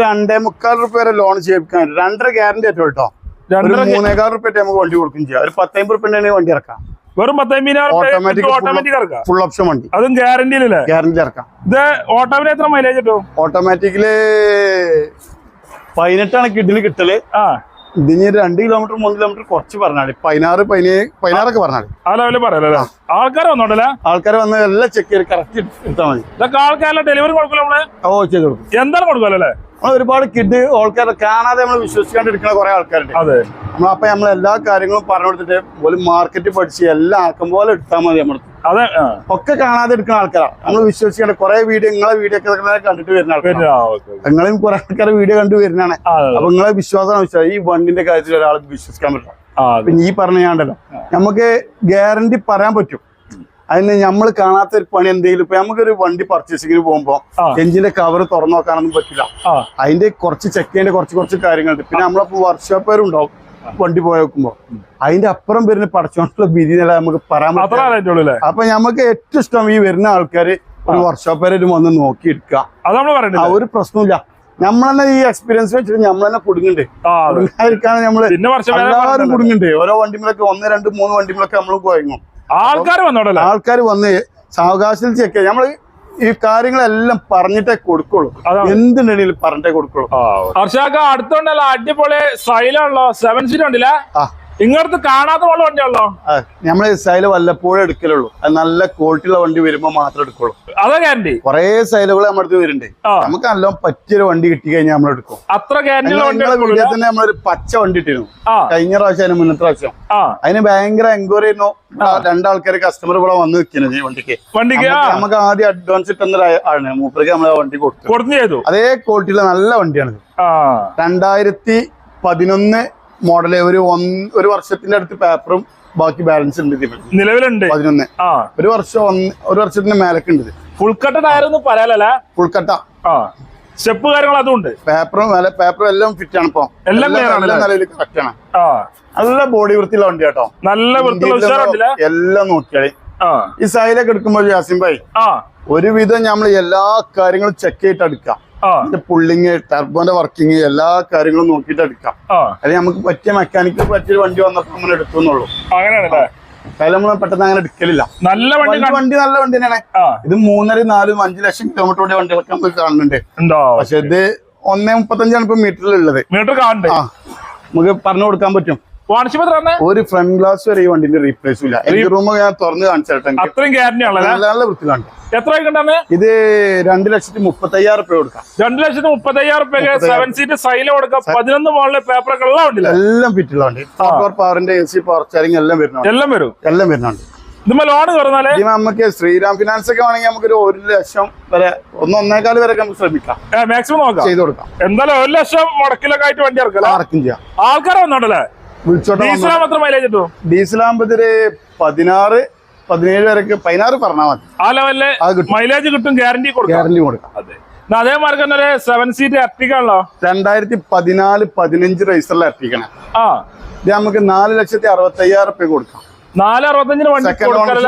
രണ്ടേ മുക്കാൽ റുപ്യ ലോൺ ചെയ്യിപ്പിക്കാൻ രണ്ടര ഗ്യാരണ്ടി ആയിട്ട് കേട്ടോ മൂന്നേകാൽ റുപ്യ നമുക്ക് വണ്ടി കൊടുക്കും ചെയ്യാം. ഒരു പത്തമ്പത് റുപ്യ വണ്ടി ഇറക്കാം.
വെറും പത്തമ്പതിനായിരം
ഓട്ടോമാറ്റിക്
ഓട്ടോമാറ്റിക് ഇറക്കാം.
ഫുൾ ഓപ്ഷൻ വണ്ടി.
അതും ഗ്യാരണ്ടിയിലല്ലേ
ഗ്യാരണ്ടി ഇറക്കാം.
ഇത് ഓട്ടോമിന് എത്ര മൈലേജ് കിട്ടും?
ഓട്ടോമാറ്റിക്കിൽ പതിനെട്ടാണ് കിഡിൽ കിട്ടൽ.
ആ.
ഇതിന് രണ്ട് കിലോമീറ്റർ മൂന്ന് കിലോമീറ്റർ കുറച്ച് പറഞ്ഞാൽ പതിനാറ് പതിനേഴ് പതിനാറൊക്കെ പറഞ്ഞാൽ
ആ ലെവലിൽ പറയാലോ ആൾക്കാർ വന്നോണ്ടല്ലേ?
ആൾക്കാർ വന്ന് എല്ലാം ചെക്ക് ചെയ്ത് കറക്റ്റ് എടുത്താൽ മതി.
ഇതൊക്കെ ആൾക്കാരെ ഡെലിവറി കൊടുക്കില്ല നമ്മൾ?
ഓ ചെയ്ത് കൊടുക്കും.
എന്താണ് കൊടുക്കല്ലേ
നമ്മൾ ഒരുപാട് കിഡ് ആൾക്കാരെ കാണാതെ നമ്മൾ വിശ്വസിക്കാണ്ടിരിക്കുന്ന കുറെ ആൾക്കാരുണ്ട്.
അതെ.
നമ്മൾ അപ്പൊ നമ്മൾ എല്ലാ കാര്യങ്ങളും പറഞ്ഞു കൊടുത്തിട്ട് ഒരു മാർക്കറ്റ് പഠിച്ച് എല്ലാം ആക്കും പോലെ എടുത്താൽ മതി നമ്മൾ
അതെ
ഒക്കെ കാണാതെ എടുക്കുന്ന ആൾക്കാരാണ് നമ്മൾ വിശ്വസിക്കേണ്ട കുറെ വീഡിയോ നിങ്ങളെ വീഡിയോ ഒക്കെ കണ്ടിട്ട് വരുന്ന ആൾക്കാരാണ് നിങ്ങളെയും. കുറെ ആൾക്കാരെ വീഡിയോ കണ്ടു വരുന്നതാണ്. അപ്പൊ നിങ്ങളെ വിശ്വാസമാണ് വിശ്വാസം. ഈ വണ്ടിന്റെ കാര്യത്തിൽ ഒരാൾക്ക് വിശ്വസിക്കാൻ പറ്റില്ല. പിന്നെ ഈ പറഞ്ഞാണ്ടല്ലോ നമുക്ക് ഗ്യാരണ്ടി പറയാൻ പറ്റും. അതിന് നമ്മൾ കാണാത്ത ഒരു പണി എന്തെങ്കിലും ഇപ്പൊ നമുക്കൊരു വണ്ടി പർച്ചേസിങ്ങിന് പോകുമ്പോ എഞ്ചിന്റെ കവർ തുറന്നു നോക്കാനൊന്നും പറ്റില്ല. അതിന്റെ കുറച്ച് ചെക്ക് ചെയ്യേണ്ട കുറച്ച് കുറച്ച് കാര്യങ്ങളുണ്ട്. പിന്നെ നമ്മളപ്പോ വർക്ക്ഷോപ്പേരും ഉണ്ടാവും വണ്ടി പോയി വെക്കുമ്പോ അതിന്റെ അപ്പുറം വരുന്ന പടച്ചോണ്ടുള്ള നില നമുക്ക് പറയാൻ പറ്റില്ല അപ്പൊ നമുക്ക് ഏറ്റവും ഇഷ്ടം ഈ വരുന്ന ആൾക്കാര് ഒരു വർക്ക്ഷോപ്പേരും വന്ന് നോക്കി എടുക്കുക ഒരു പ്രശ്നമില്ല നമ്മൾ തന്നെ ഈ എക്സ്പീരിയൻസ് വെച്ചിട്ട് നമ്മൾ തന്നെ
കുടുങ്ങിണ്ട്
കുടുങ്ങാതിരിക്കാണ്
നമ്മൾ
എല്ലാവരും കുടുങ്ങിണ്ട്. ഓരോ വണ്ടിമേലൊക്കെ ഒന്ന് രണ്ട് മൂന്ന് വണ്ടിമേലൊക്കെ നമ്മൾ കുഴങ്ങും
ആൾക്കാർ വന്നോടല്ലോ?
ആൾക്കാർ വന്ന് സാവകാശത്തിൽ ചെക്ക് നമ്മൾ ഈ കാര്യങ്ങളെല്ലാം പറഞ്ഞിട്ടേ കൊടുക്കുള്ളൂ. എന്തുണ്ടെങ്കിലും പറഞ്ഞിട്ടേ കൊടുക്കുള്ളൂ.
അടുത്തോണ്ടല്ല അടിപൊളി സൈലാണല്ലോ സെവൻ സീറ്റ് ഉണ്ടല്ലേ? ഇങ്ങനത്തെ കാണാത്ത പോലെ വണ്ടിയാണല്ലോ
ആ, നമ്മൾ സൈൽ വല്ലപ്പോഴും എടുക്കലുള്ളൂ. അത് നല്ല ക്വാളിറ്റിയുള്ള വണ്ടി വരുമ്പോ മാത്രം എടുക്കുള്ളൂ.
അതാ ഗ്യാരണ്ടി
കുറേ സൈലുകൾ നമ്മുടെ അടുത്ത് വരുന്നുണ്ട്. നമുക്ക് നല്ല പറ്റിയൊരു വണ്ടി കിട്ടി കഴിഞ്ഞാൽ നമ്മൾ എടുക്കും.
അത്ര
ഗ്യാരണ്ടി തന്നെ നമ്മളൊരു പച്ച വണ്ടി ഇട്ടിരുന്നു. കഴിഞ്ഞ പ്രാവശ്യം അതിന് മുന്നത്തെ പ്രാവശ്യം. അതിന് ഭയങ്കര എൻക്വയറി ആയിരുന്നു. രണ്ടാൾക്കാർ കസ്റ്റമർ ഇവിടെ വന്ന് നിൽക്കുന്നത് ഈ വണ്ടിക്ക്.
വണ്ടിക്ക്
നമുക്ക് ആദ്യം അഡ്വാൻസ് ഇട്ടുന്ന ആണ്. മൂപ്പർക്ക് നമ്മൾ വണ്ടി കൊടുത്തു. അതേ ക്വാളിറ്റിയുള്ള നല്ല വണ്ടിയാണ് രണ്ടായിരത്തി പതിനൊന്ന് മോഡൽ ഒരു ഒരു വർഷത്തിന്റെ അടുത്ത് പേപ്പറും ബാക്കി ബാലൻസ് ഉണ്ട്
നിലവിലുണ്ട്?
പതിനൊന്ന്. ഒരു വർഷം ഒരു വർഷത്തിന്റെ മേലൊക്കെ ഉണ്ട്
ഫുൾ കട്ട് ടയർ ഒന്നും ഫുൾ
ഫുൾക്കട്ട
ആ. സ്റ്റെപ്പ് കാര്യങ്ങൾ അതുണ്ട്
പേപ്പറും പേപ്പറും എല്ലാം ഫിറ്റ് ആണ് ഇപ്പൊ.
എല്ലാം
നിലവിൽ കറക്റ്റ് ആണ് നല്ല ബോഡി വൃത്തിയുള്ള വണ്ടി കേട്ടോ.
നല്ല വൃത്തിയുള്ള ഉഷാറുണ്ടല്ലേ
എല്ലാം നോക്കിയാളി ഈ സൈലൊക്കെ എടുക്കുമ്പോൾ
ആ.
ഒരുവിധം നമ്മൾ എല്ലാ കാര്യങ്ങളും ചെക്ക് ചെയ്തിട്ട് എടുക്കാം. പുള്ളിങ് ടർബോന്റെ വർക്കിംഗ് എല്ലാ കാര്യങ്ങളും നോക്കിയിട്ട് എടുക്കാം. അല്ലെങ്കിൽ നമുക്ക് പറ്റിയ മെക്കാനിക്ക് പറ്റിയ വണ്ടി വന്നപ്പോ അങ്ങനെ എടുക്കുന്നുള്ളൂ
അങ്ങനെയാണല്ലേ?
നമ്മൾ പെട്ടെന്ന് അങ്ങനെ എടുക്കലില്ല.
നല്ല വണ്ടി
വണ്ടി നല്ല വണ്ടി തന്നെയാണ്. ഇത് മൂന്നര നാലും അഞ്ചു ലക്ഷം കിലോമീറ്റർ ഓടിയ വണ്ടികളൊക്കെ നമുക്ക് കാണുന്നുണ്ട്. പക്ഷെ ഇത് ഒന്നേ മുപ്പത്തഞ്ചാണ് ഇപ്പൊ മീറ്ററിലുള്ളത്
മീറ്റർ കാണണ്ടേ
നമുക്ക് പറഞ്ഞു കൊടുക്കാൻ പറ്റും. ഒരു ഫ്രണ്ട് ഗ്ലാസ് വരെ ഈ വണ്ടിന്റെ റീപ്ലേസ് ഇല്ല. റൂം ഞാൻ തുറന്ന് കാണിച്ചിട്ട്
അത്രയും ഗ്യാരണ്ടി ആണല്ലേ
നല്ല നല്ല വൃത്തി കാണിക്കും
എത്ര
ഇത് രണ്ട് ലക്ഷത്തി മുപ്പത്തയ്യായിരം രൂപ കൊടുക്കാം.
രണ്ട് ലക്ഷത്തി മുപ്പത്തി അയ്യായിരം റുപ്യക്ക് സെവൻ സീറ്റ് സൈല കൊടുക്കാം. പതിനൊന്ന് മോളിലെ പേപ്പറൊക്കെ എല്ലാം ഉണ്ടല്ലേ
എല്ലാം ഫിറ്റുള്ള വണ്ടി. പവർ പവറിന്റെ എ സി പവർ സ്റ്റാരിങ് എല്ലാം വരുന്നുണ്ട്
എല്ലാം വരും.
എല്ലാം വരുന്നുണ്ട്
ഇതുമ്പോ ലോൺ
ഇതിന് നമുക്ക് ശ്രീരാം ഫിനാൻസ് ഒക്കെ ആണെങ്കിൽ നമുക്ക് ഒരു ഒരു ലക്ഷം വരെ ഒന്ന് ഒന്നേകാൽ വരെ നമുക്ക് ശ്രമിക്കാം.
മാക്സിമം നോക്കാം.
ചെയ്ത് കൊടുക്കാം.
എന്തായാലും ഒരു ലക്ഷം മുടക്കിലൊക്കെ ആയിട്ട് വണ്ടി ഇറക്കാം
ആർക്കും ചെയ്യാം.
ആൾക്കാർ വന്നോണ്ടല്ലേ? മൈലേജ് കിട്ടും?
പതിനാറ് പതിനേഴ് വരെയൊക്കെ പതിനാറ് പറഞ്ഞാൽ മതി.
ആ
ലെവലിൽ
മൈലേജ് കിട്ടും. ഗ്യാരണ്ടി കൊടുക്കാം.
ഗ്യാരണ്ടി കൊടുക്കാം.
അതെ. തന്നെ ഒരു സെവൻ സീറ്റ് എർട്ടിക്കാണല്ലോ
രണ്ടായിരത്തി പതിനാല് പതിനഞ്ച് രജിസ്റ്ററിൽ
ആ.
ഇത് നമുക്ക് നാല് ലക്ഷത്തി അറുപത്തി അയ്യായിരം റുപ്യ കൊടുക്കാം.
നാല് അറുപത്തഞ്ചിന് വണ്ടി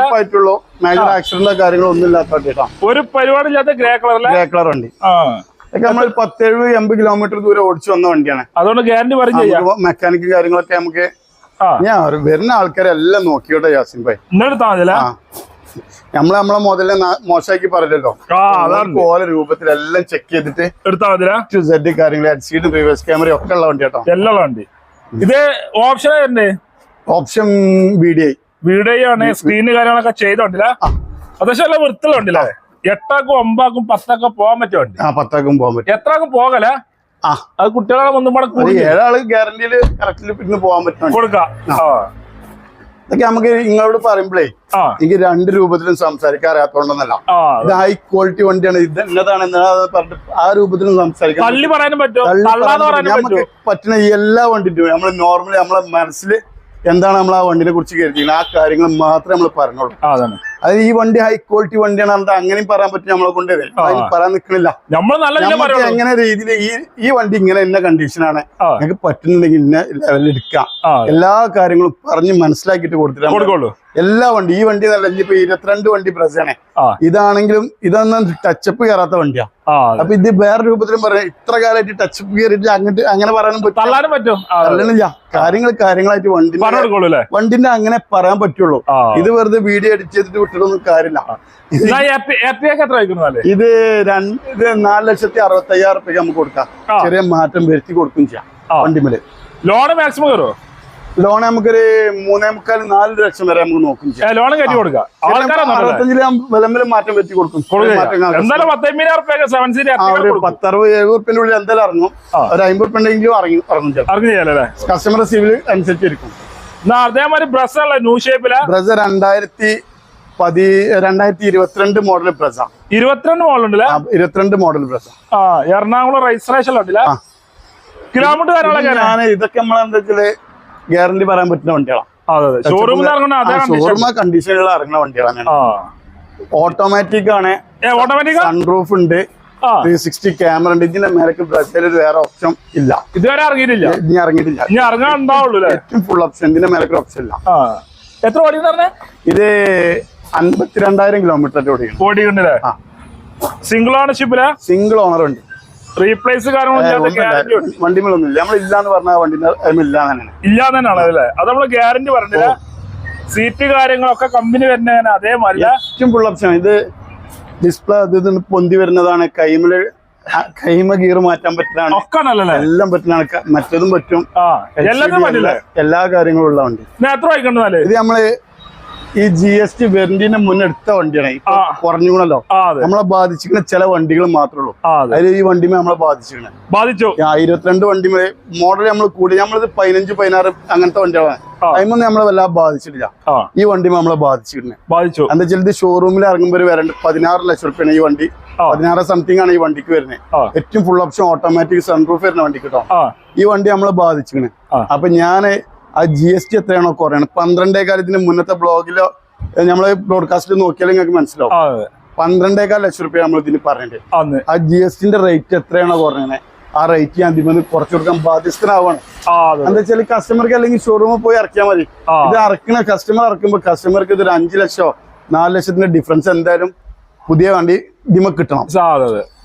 ആയിട്ടുള്ളൂ. മേജർ ആക്സിഡന്റോ കാര്യങ്ങളോ ഒന്നും ഇല്ലാത്ത
ഒരു പരിപാടി ഇല്ലാത്ത ഗ്രേ കളറിലെ
ഗ്രേ കളർ ഉണ്ട്
ആ.
ഇതൊക്കെ നമ്മൾ പത്തേഴ് എൺപത് കിലോമീറ്റർ ദൂരെ ഓടിച്ചു വന്ന വണ്ടിയാണ്.
അതുകൊണ്ട് ഗ്യാരണ്ടി പറഞ്ഞു
മെക്കാനിക് കാര്യങ്ങളൊക്കെ നമുക്ക് ഞാൻ വരുന്ന ആൾക്കാരെല്ലാം നോക്കിയോട്ടെ യാസിൻ ഭായി. നമ്മൾ നമ്മളെ മുതലെ മോശമാക്കി
അതാണ്.
ഓല രൂപത്തിലെല്ലാം ചെക്ക് ചെയ്തിട്ട്
എടുത്താ
സെഡ് കാര്യങ്ങൾ ഹെഡ് സീറ്റ് റിവേഴ്സ് ക്യാമറ ഒക്കെ ഉള്ള വണ്ടി കേട്ടോ.
എല്ലാം വണ്ടി. ഇത് ഓപ്ഷൻ
ഓപ്ഷൻ ഐ
വീഡിയോ ആണ്. സ്ക്രീന് കാര്യങ്ങളൊക്കെ ചെയ്തോണ്ടില്ല അത്യാവശ്യം വണ്ടില്ലേ എട്ടാക്കും ഒമ്പാക്കും പത്താക്കും പോകാൻ പറ്റും
ആ പത്താക്കും പോകാൻ പറ്റും.
എത്രാക്കും പോകല?
ആ.
അത് കുട്ടികളെ ഒന്നും കൂടെ കൂടി
ഏഴാൾ ഗ്യാരണ്ടിയിൽ കറക്റ്റിൽ പിന്നെ പോകാൻ പറ്റും.
കൊടുക്കാം.
ഇതൊക്കെ നമുക്ക് നിങ്ങളോട് പറയുമ്പോഴേ എനിക്ക് രണ്ട് രൂപത്തിലും സംസാരിക്കാൻ അറിയാത്തോണ്ടെന്നല്ല. ഇത് ഹൈ ക്വാളിറ്റി വണ്ടിയാണ്. ഇത് എന്നതാണ് എന്നതാണ് പറഞ്ഞിട്ട് ആ രൂപത്തിലും സംസാരിക്കാൻ
പറയാനും
നമുക്ക് പറ്റുന്ന എല്ലാ വണ്ടിയും നമ്മൾ നോർമലി നമ്മളെ മനസ്സിൽ എന്താണ് നമ്മൾ ആ വണ്ടിനെ കുറിച്ച് കരുതിയത് ആ കാര്യങ്ങൾ മാത്രമേ നമ്മൾ പറഞ്ഞോളൂ.
ആ അതാണ്
അത് ഈ വണ്ടി ഹൈ ക്വാളിറ്റി വണ്ടിയാണ് പറഞ്ഞിട്ട് അങ്ങനെയും പറയാൻ പറ്റും നമ്മളെ കൊണ്ട് പറയാൻ നിൽക്കണില്ല. നമുക്ക് എങ്ങനെ രീതിയിൽ ഈ ഈ വണ്ടി ഇങ്ങനെ ഇന്ന കണ്ടീഷനാണ്. നിങ്ങൾക്ക് പറ്റുന്നുണ്ടെങ്കിൽ ഇന്ന ലെവലിൽ എടുക്കാം. എല്ലാ കാര്യങ്ങളും പറഞ്ഞ് മനസ്സിലാക്കിയിട്ട്
കൊടുത്തിട്ടാണ്
എല്ലാ വണ്ടി ഈ വണ്ടി നല്ല ഇപ്പൊ ഇരുപത്തിരണ്ട് വണ്ടി പ്രസാണ് ഇതാണെങ്കിലും ഇതൊന്നും ടച്ചപ്പ് കയറാത്ത വണ്ടിയാ. അപ്പൊ ഇത് വേറെ രൂപത്തിലും പറയാം. ഇത്ര കാലമായിട്ട് ടച്ചപ്പ് കയറിയിട്ട് അങ്ങോട്ട് അങ്ങനെ പറയാനും
തള്ളാനും പറ്റും.
കാര്യങ്ങൾ കാര്യങ്ങളായിട്ട് വണ്ടി വണ്ടിന്റെ അങ്ങനെ പറയാൻ പറ്റുള്ളൂ. ഇത് വെറുതെ വീഡിയോ എഡിറ്റ് ചെയ്തിട്ട് വിട്ടിട്ടൊന്നും കാര്യമില്ല. ഇത് രണ്ട് ഇത് നാല് ലക്ഷത്തി അറുപത്തി അയ്യായിരം റുപ്യക്ക് നമുക്ക് കൊടുക്കാം. ചെറിയ മാറ്റം വരുത്തി കൊടുക്കും ചെയ്യാം. വണ്ടിമേൽ
ലോണ് മാക്സിമം കയറുമോ
ലോൺ നമുക്കൊരു മൂന്നേ മുക്കാൽ നാല് ലക്ഷം വരെ നമുക്ക് നോക്കും
ലോൺ കയറ്റി കൊടുക്കാം
അറുപത്തഞ്ചിൽ വിലമ്പിൽ മാറ്റം വരുത്തി കൊടുക്കും. പത്തറുപത് എഴുപത് ഉള്ളിൽ എന്തായാലും ഇറങ്ങും. ഒരു അമ്പത് റുപ്യണ്ടെങ്കിലും ഇറങ്ങി ഇറങ്ങും കസ്റ്റമർ സിവിൽ അനുസരിച്ചിരിക്കും
ഇരിക്കും. അതേമാതിരി ബ്രസ് ഉള്ള ന്യൂ ഷേപ്പില?
ബ്രസ രണ്ടായിരത്തി പതി രണ്ടായിരത്തി ഇരുപത്തിരണ്ട് മോഡൽ ബ്രസ.
ഇരുപത്തിരണ്ട് മോളുണ്ടല്ലേ
ഇരുപത്തിരണ്ട് മോഡൽ ബ്രസ.
എറണാകുളം രജിസ്ട്രേഷൻ ഉണ്ടല്ലേ. കിലോമീറ്റർ
ഇതൊക്കെ നമ്മളെന്താ വെച്ചാൽ ഗ്യാരണ്ടി പറയാൻ പറ്റുന്ന വണ്ടികളാണ് ഷോറൂമ കണ്ടീഷനിലുള്ള ഇറങ്ങുന്ന വണ്ടികളാണ് ഓട്ടോമാറ്റിക് ആണ്. സൺറൂഫ് ഉണ്ട്. ത്രീ സിക്സ്റ്റി ക്യാമറ ഉണ്ട്. ഇതിന്റെ മേലേക്ക് ബ്രസയിൽ വേറെ ഓപ്ഷൻ ഇല്ല.
ഇതുവരെ ഇറങ്ങിയിട്ടില്ല?
ഇനി
ഇനി
ഏറ്റവും ഫുൾ ഓപ്ഷൻ ഇതിന്റെ മേലേക്ക് ഓപ്ഷൻ ഇല്ല.
എത്ര ഓടി
ഇത് അൻപത്തിരണ്ടായിരം കിലോമീറ്റർ ഓടിക്കണം
ഓടിക്കണ്ടല്ലേ. സിംഗിൾ ഓണർഷിപ്പിൽ
സിംഗിൾ ഓണർ ഉണ്ട്.
റീപ്ലേസ്
ഇല്ല നമ്മൾ ഇല്ലാന്ന് പറഞ്ഞ വണ്ടിന്റെ ഇല്ല തന്നെയാണ്.
തന്നെയാണ് അത് നമ്മൾ ഗ്യാരണ്ടി പറഞ്ഞില്ല. സീറ്റ് കാര്യങ്ങളൊക്കെ കമ്പനി വരുന്നതിന് അതേമാതിരി.
ഏറ്റവും ഫുൾ ഓപ്ഷൻ ഇത് ഡിസ്പ്ലേ അത് പൊന്തി വരുന്നതാണ്. കൈമൽ കൈമ ഗിയർ മാറ്റാൻ പറ്റുന്നതാണ്. എല്ലാം പറ്റുന്നതാണ് ക- മറ്റതും പറ്റും. എല്ലാ കാര്യങ്ങളും ഉള്ള വണ്ടി. ഇത് നമ്മൾ ഈ ജി എസ് ടി വരുന്നതിന് മുന്നേ എടുത്ത വണ്ടിയാണ്.
അതെ.
നമ്മളെ ബാധിച്ചിരിക്കുന്ന ചില വണ്ടികൾ മാത്രമേ ഉള്ളൂ. അതിൽ ഈ വണ്ടിമേ നമ്മളെ ബാധിച്ചിരിക്കണേ.
ബാധിച്ചു.
ഇരുപത്തിരണ്ട് വണ്ടിമേ മോഡൽ നമ്മൾ കൂടി. നമ്മളിത് പതിനഞ്ച് പതിനാറ് അങ്ങനത്തെ വണ്ടികളാണ്. അതിമൊന്നും നമ്മളെ വല്ലാതെ ബാധിച്ചിട്ടില്ല. ഈ വണ്ടി നമ്മളെ ബാധിച്ചിരുന്നത്
ബാധിച്ചു.
എന്താ വെച്ചാൽ ഇത് ഷോറൂമിൽ ഇറങ്ങുമ്പോൾ വരണ്ട് പതിനാറ് ലക്ഷം റുപ്യാണ് ഈ വണ്ടി. പതിനാറ് സംതിങ് ആണ് ഈ വണ്ടിക്ക് വരുന്നത് ഏറ്റവും ഫുൾ ഓപ്ഷൻ ഓട്ടോമാറ്റിക് സൺറൂഫ് വരുന്ന വണ്ടി കിട്ടും ഈ വണ്ടി നമ്മളെ ബാധിച്ചിരിക്കണേ. അപ്പൊ ഞാൻ ആ ജി എസ് ടി എത്രയാണോ കുറയണം? പന്ത്രണ്ടേ കാലത്തിന് മുന്നത്തെ ബ്ലോഗിലോ നമ്മൾ ബ്രോഡ്കാസ്റ്റിൽ നോക്കിയാലും നിങ്ങൾക്ക് മനസ്സിലാവും. പന്ത്രണ്ടേകാൽ ലക്ഷം റുപ്യ നമ്മൾ ഇതിന്
അന്ന്.
ആ ജി എസ് ടിന്റെ റേറ്റ് എത്രയാണോ കുറഞ്ഞത്? ആ റേറ്റ് ഞാൻ ഇതിന് കുറച്ചു കൊടുക്കാൻ ബാധ്യസ്ഥനാവാണ് എന്താ വെച്ചാൽ കസ്റ്റമർക്ക് അല്ലെങ്കിൽ ഷോറൂമിൽ പോയി ഇറക്കിയാൽ മതി. ഇത് ഇറക്കണ കസ്റ്റമർ ഇറക്കുമ്പോൾ കസ്റ്റമർക്ക് ഇതൊരു അഞ്ച് ലക്ഷമോ നാല് ലക്ഷത്തിന്റെ ഡിഫറൻസ് എന്തായാലും പുതിയ വണ്ടി ഇതിമ കിട്ടണം.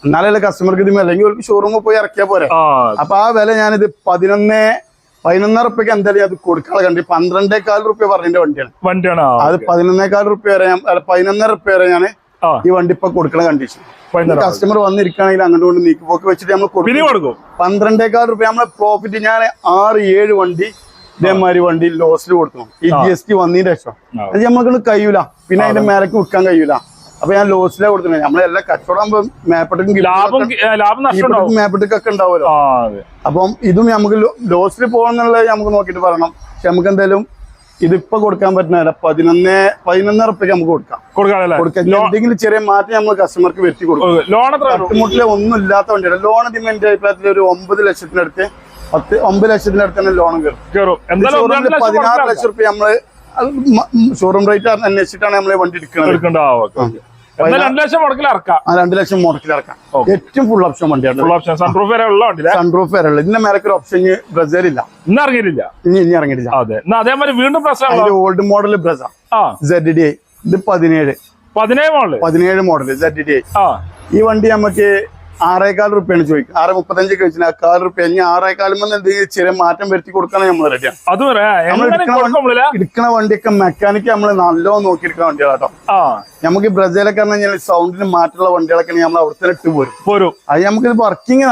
എന്നാലല്ലേ കസ്റ്റമർക്ക് ഇതിമ അല്ലെങ്കിൽ ഷോറൂമിൽ പോയി ഇറക്കിയാൽ പോരെ. അപ്പൊ ആ വില ഞാനിത് പതിനൊന്ന് പതിനൊന്നര റുപ്യക്ക് എന്തായാലും അത് കൊടുക്കാതെ കണ്ടി പന്ത്രണ്ടേക്കാൽ റുപ്യ പറഞ്ഞ വണ്ടിയാണ്.
വണ്ടിയാണ്
അത് പതിനൊന്നേക്കാൽ റുപ്യ വരെ ഞാൻ പതിനൊന്നര റുപ്യ വരെ ഞാൻ ഈ വണ്ടി ഇപ്പൊ കൊടുക്കണ കണ്ടീഷൻ. കസ്റ്റമർ വന്നിരിക്കുകയാണെങ്കിൽ അങ്ങോട്ട് കൊണ്ട് നീക്കി പോക്ക് വെച്ചിട്ട് നമ്മൾ കൊടുക്കും. പന്ത്രണ്ടേക്കാൾ റുപ്യ നമ്മളെ പ്രോഫിറ്റ് ഞാൻ ആറ് ഏഴ് വണ്ടി ഇതേമാതിരി വണ്ടി ലോസിൽ കൊടുക്കണം. ഈ. ജി എസ് ടി വന്നതിന്റെ ശേഷം. അത് നമ്മൾക്ക് കഴിയൂല. പിന്നെ അതിന്റെ മേലേക്ക് വിൽക്കാൻ കഴിയൂല. അപ്പൊ ഞാൻ ലോസിലെ കൊടുക്കുന്നത് നമ്മളെല്ലാം കച്ചവടം മേപ്പട്ടും
ലാഭം ലാഭം നഷ്ടം ഉണ്ടാവും.
മേപ്പട്ടൊക്കെ ഉണ്ടാവുമല്ലോ. അപ്പം ഇതും നമുക്ക് ലോസിൽ പോകണമെന്നുള്ളത് നമുക്ക് നോക്കിയിട്ട് പറയണം. പക്ഷെ നമുക്ക് എന്തായാലും ഇതിപ്പോ കൊടുക്കാൻ പറ്റുന്ന പതിനൊന്ന് പതിനൊന്നര റുപ്യക്ക് നമുക്ക് കൊടുക്കാം. കൊടുക്കാം. എന്തെങ്കിലും ചെറിയ മാറ്റം നമ്മൾ കസ്റ്റമർക്ക് വരുത്തി കൊടുക്കും.
ലോൺ?
തട്ടുമുട്ടിലെ ഒന്നും ഇല്ലാത്ത വണ്ടിയാണ്. ലോൺ ഇതിന്റെ അഭിപ്രായത്തിൽ ഒരു ഒമ്പത് ലക്ഷത്തിനടുത്ത് പത്ത് ഒമ്പത് ലക്ഷത്തിനടുത്ത് തന്നെ ലോൺ കയറും. പതിനാറ്. ലക്ഷം റുപ്യ നമ്മൾ ഷോറൂം റേറ്റ് അന്വേഷിച്ചിട്ടാണ് നമ്മൾ വണ്ടി എടുക്കുന്നത്
രണ്ട് ലക്ഷം മുടക്കിൽ ഇറക്കാം.
ആ രണ്ട് ലക്ഷം മുടക്കിൽ ഇറക്കാം.
ഓക്കേ.
ഏറ്റവും ഫുൾ ഓപ്ഷൻ വണ്ടിയാണ്.
ഫുൾ ഓപ്ഷൻ സൺറൂഫ് വരെ ഉള്ള വണ്ടിയില്ലേ
സൺറൂഫ് വരെ ഉള്ളത് ഇതിന്റെ മേലൊക്കെ ഒരു ഓപ്ഷൻ ബ്രസേലില്ല
ഇന്ന് ഇറങ്ങിയിട്ടില്ല?
ഇനി ഇനി ഇറങ്ങിയിട്ടില്ല.
അതെ. എന്നാ അതേമാതിരി വീണ്ടും
old model Brezza Z D I ഇത് പതിനേഴ്.
പതിനേഴ് മോഡൽ
പതിനേഴ് മോഡൽ സെഡ് ഡി ഐ ഈ വണ്ടി നമുക്ക് ആറേകാൽ റുപ്യാണ് ചോദിക്കുക. ആറ് മുപ്പത്തഞ്ച് കഴിച്ചാൽ കാൽ റുപ്യ. ഇനി ആറേകാലും എന്തെങ്കിലും ചെറിയ മാറ്റം വരുത്തി കൊടുക്കാൻ നമ്മൾ റെഡിയാണ് നമ്മൾ വണ്ടിയൊക്കെ മെക്കാനിക്ക് നമ്മൾ നല്ലോണം നോക്കിയെടുക്കുന്ന വണ്ടികളാട്ടോ
ആ.
നമുക്ക് ബ്രസീലൊക്കെ പറഞ്ഞു കഴിഞ്ഞാൽ സൗണ്ടിന് മാറ്റുള്ള വണ്ടികളൊക്കെ നമ്മൾ അവിടെ തന്നെ ഇട്ട് പോരും.
പോരും.
അത് നമുക്ക് വർക്കിംഗ്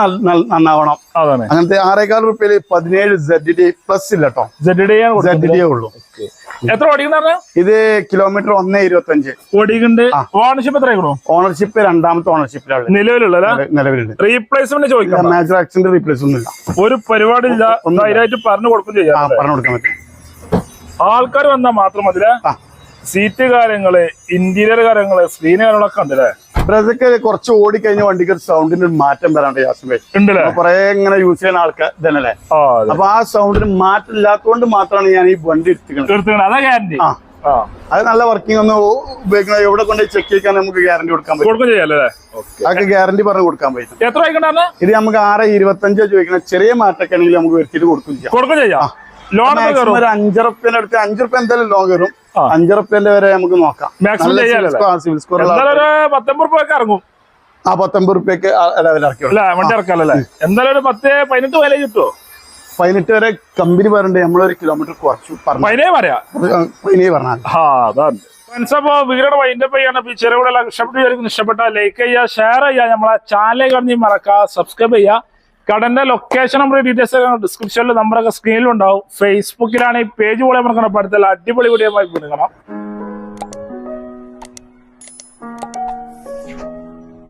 നന്നാവണം.
അതാണ്.
അങ്ങനത്തെ ആറേകാൽ റുപ്യയിൽ പതിനേഴ് സെഡ് ഡി പ്ലസ് ഇല്ല കേട്ടോ
സെഡ് ഡി
സെഡ് ഡി ഉള്ളൂ.
എത്ര ഓടിക്കുന്ന
ഇത് കിലോമീറ്റർ ഒന്നേ ഇരുപത്തഞ്ച്.
ഓടിക്കുന്നുണ്ട്. ഓണർഷിപ്പ് എത്ര
ഓണർഷിപ്പ് രണ്ടാമത്തെ ഓണർഷിപ്പിലാണ്
നിലവിലുള്ള
നിലവിലുണ്ട്.
റീപ്ലേസ്മെന്റ് ചോദിക്കാം
മേജർ ആക്സിഡന്റ് റീപ്ലേസ് ഒന്നും ഇല്ല
ഒരു പരിപാടി ഇല്ല. ധൈര്യമായിട്ട് പറഞ്ഞു കൊടുക്കും ചെയ്യാം
പറഞ്ഞു കൊടുക്കാൻ പറ്റും.
ആൾക്കാർ വന്നാൽ മാത്രം മതിലെ സീറ്റ് കാര്യങ്ങൾ ഇന്റീരിയർ കാര്യങ്ങൾ സ്ക്രീൻ കാര്യങ്ങളൊക്കെ ഉണ്ടല്ലേ
ബ്രസൊക്കെ കുറച്ച് ഓടിക്കഴിഞ്ഞ വണ്ടിക്ക് ഒരു സൗണ്ടിന് ഒരു മാറ്റം വരാണ്ട്
ഉണ്ടല്ലേ?
കുറെ ഇങ്ങനെ യൂസ് ചെയ്യുന്ന ആൾക്കാർ ഇതന്നല്ലേ
ആ
അപ്പൊ ആ സൗണ്ടിന് മാറ്റം ഇല്ലാത്തതുകൊണ്ട് മാത്രമാണ് ഞാൻ ഈ വണ്ടി
എടുത്തിരിക്കുന്നത്.
ആ. അത് നല്ല വർക്കിംഗ് ഒന്ന് ഉപയോഗിക്കുന്ന എവിടെ കൊണ്ട് ചെക്ക് ചെയ്യാൻ നമുക്ക് ഗ്യാരണ്ടി കൊടുക്കാൻ പറ്റും. അതൊക്കെ ഗ്യാരണ്ടി പറഞ്ഞു കൊടുക്കാൻ പറ്റും.
എത്ര
ഇത് നമുക്ക് ആറ് ഇരുപത്തഞ്ചോ ചോദിക്കുന്ന ചെറിയ മാറ്റൊക്കെ ആണെങ്കിൽ നമുക്ക് വരുത്തിയിട്ട് കൊടുക്കും ചെയ്യാം. ഒരു അഞ്ചുറുപ്യന്റെ അടുത്ത് അഞ്ചുറുപ്യ എന്തായാലും ലോൺ കയറും. അഞ്ചുറുപ്യന്റെ വരെ നമുക്ക് നോക്കാം? സിവിൽ സ്കോർ
പത്തൊമ്പത് റുപ്യൊക്കെ ഇറങ്ങും.
ആ പത്തൊമ്പത് റുപ്യക്ക്
അല്ല വണ്ടി ഇറക്കാല്ലേ എന്തായാലും ഒരു പത്ത് പതിനെട്ട് വില കിട്ടുമോ
പതിനെട്ട് വരെ കമ്പനി പറഞ്ഞിട്ട് നമ്മളൊരു കിലോമീറ്റർ കുറച്ചു പറഞ്ഞു
പതിനേ പറയാ.
പതിനേ പറഞ്ഞാൽ.
ആ അതാണ്. അപ്പ് ഈ ഇഷ്ടപ്പെട്ടു ഇഷ്ടപ്പെട്ട ലൈക്ക് ചെയ്യുക ഷെയർ ചെയ്യുക. നമ്മളെ ചാനൽ കാണി മറക്കുക സബ്സ്ക്രൈബ് ചെയ്യുക. കടന്റെ ലൊക്കേഷൻ നമ്മുടെ ഡീറ്റെയിൽസ് ഡിസ്ക്രിപ്ഷനിൽ നമ്മുടെ സ്ക്രീനിൽ ഉണ്ടാവും. ഫേസ്ബുക്കിലാണ് ഈ പേജ് പോലെ മറക്കണം പഠിത്തത്തിൽ അടിപൊളി വീഡിയോ ആയി കൊടുക്കണം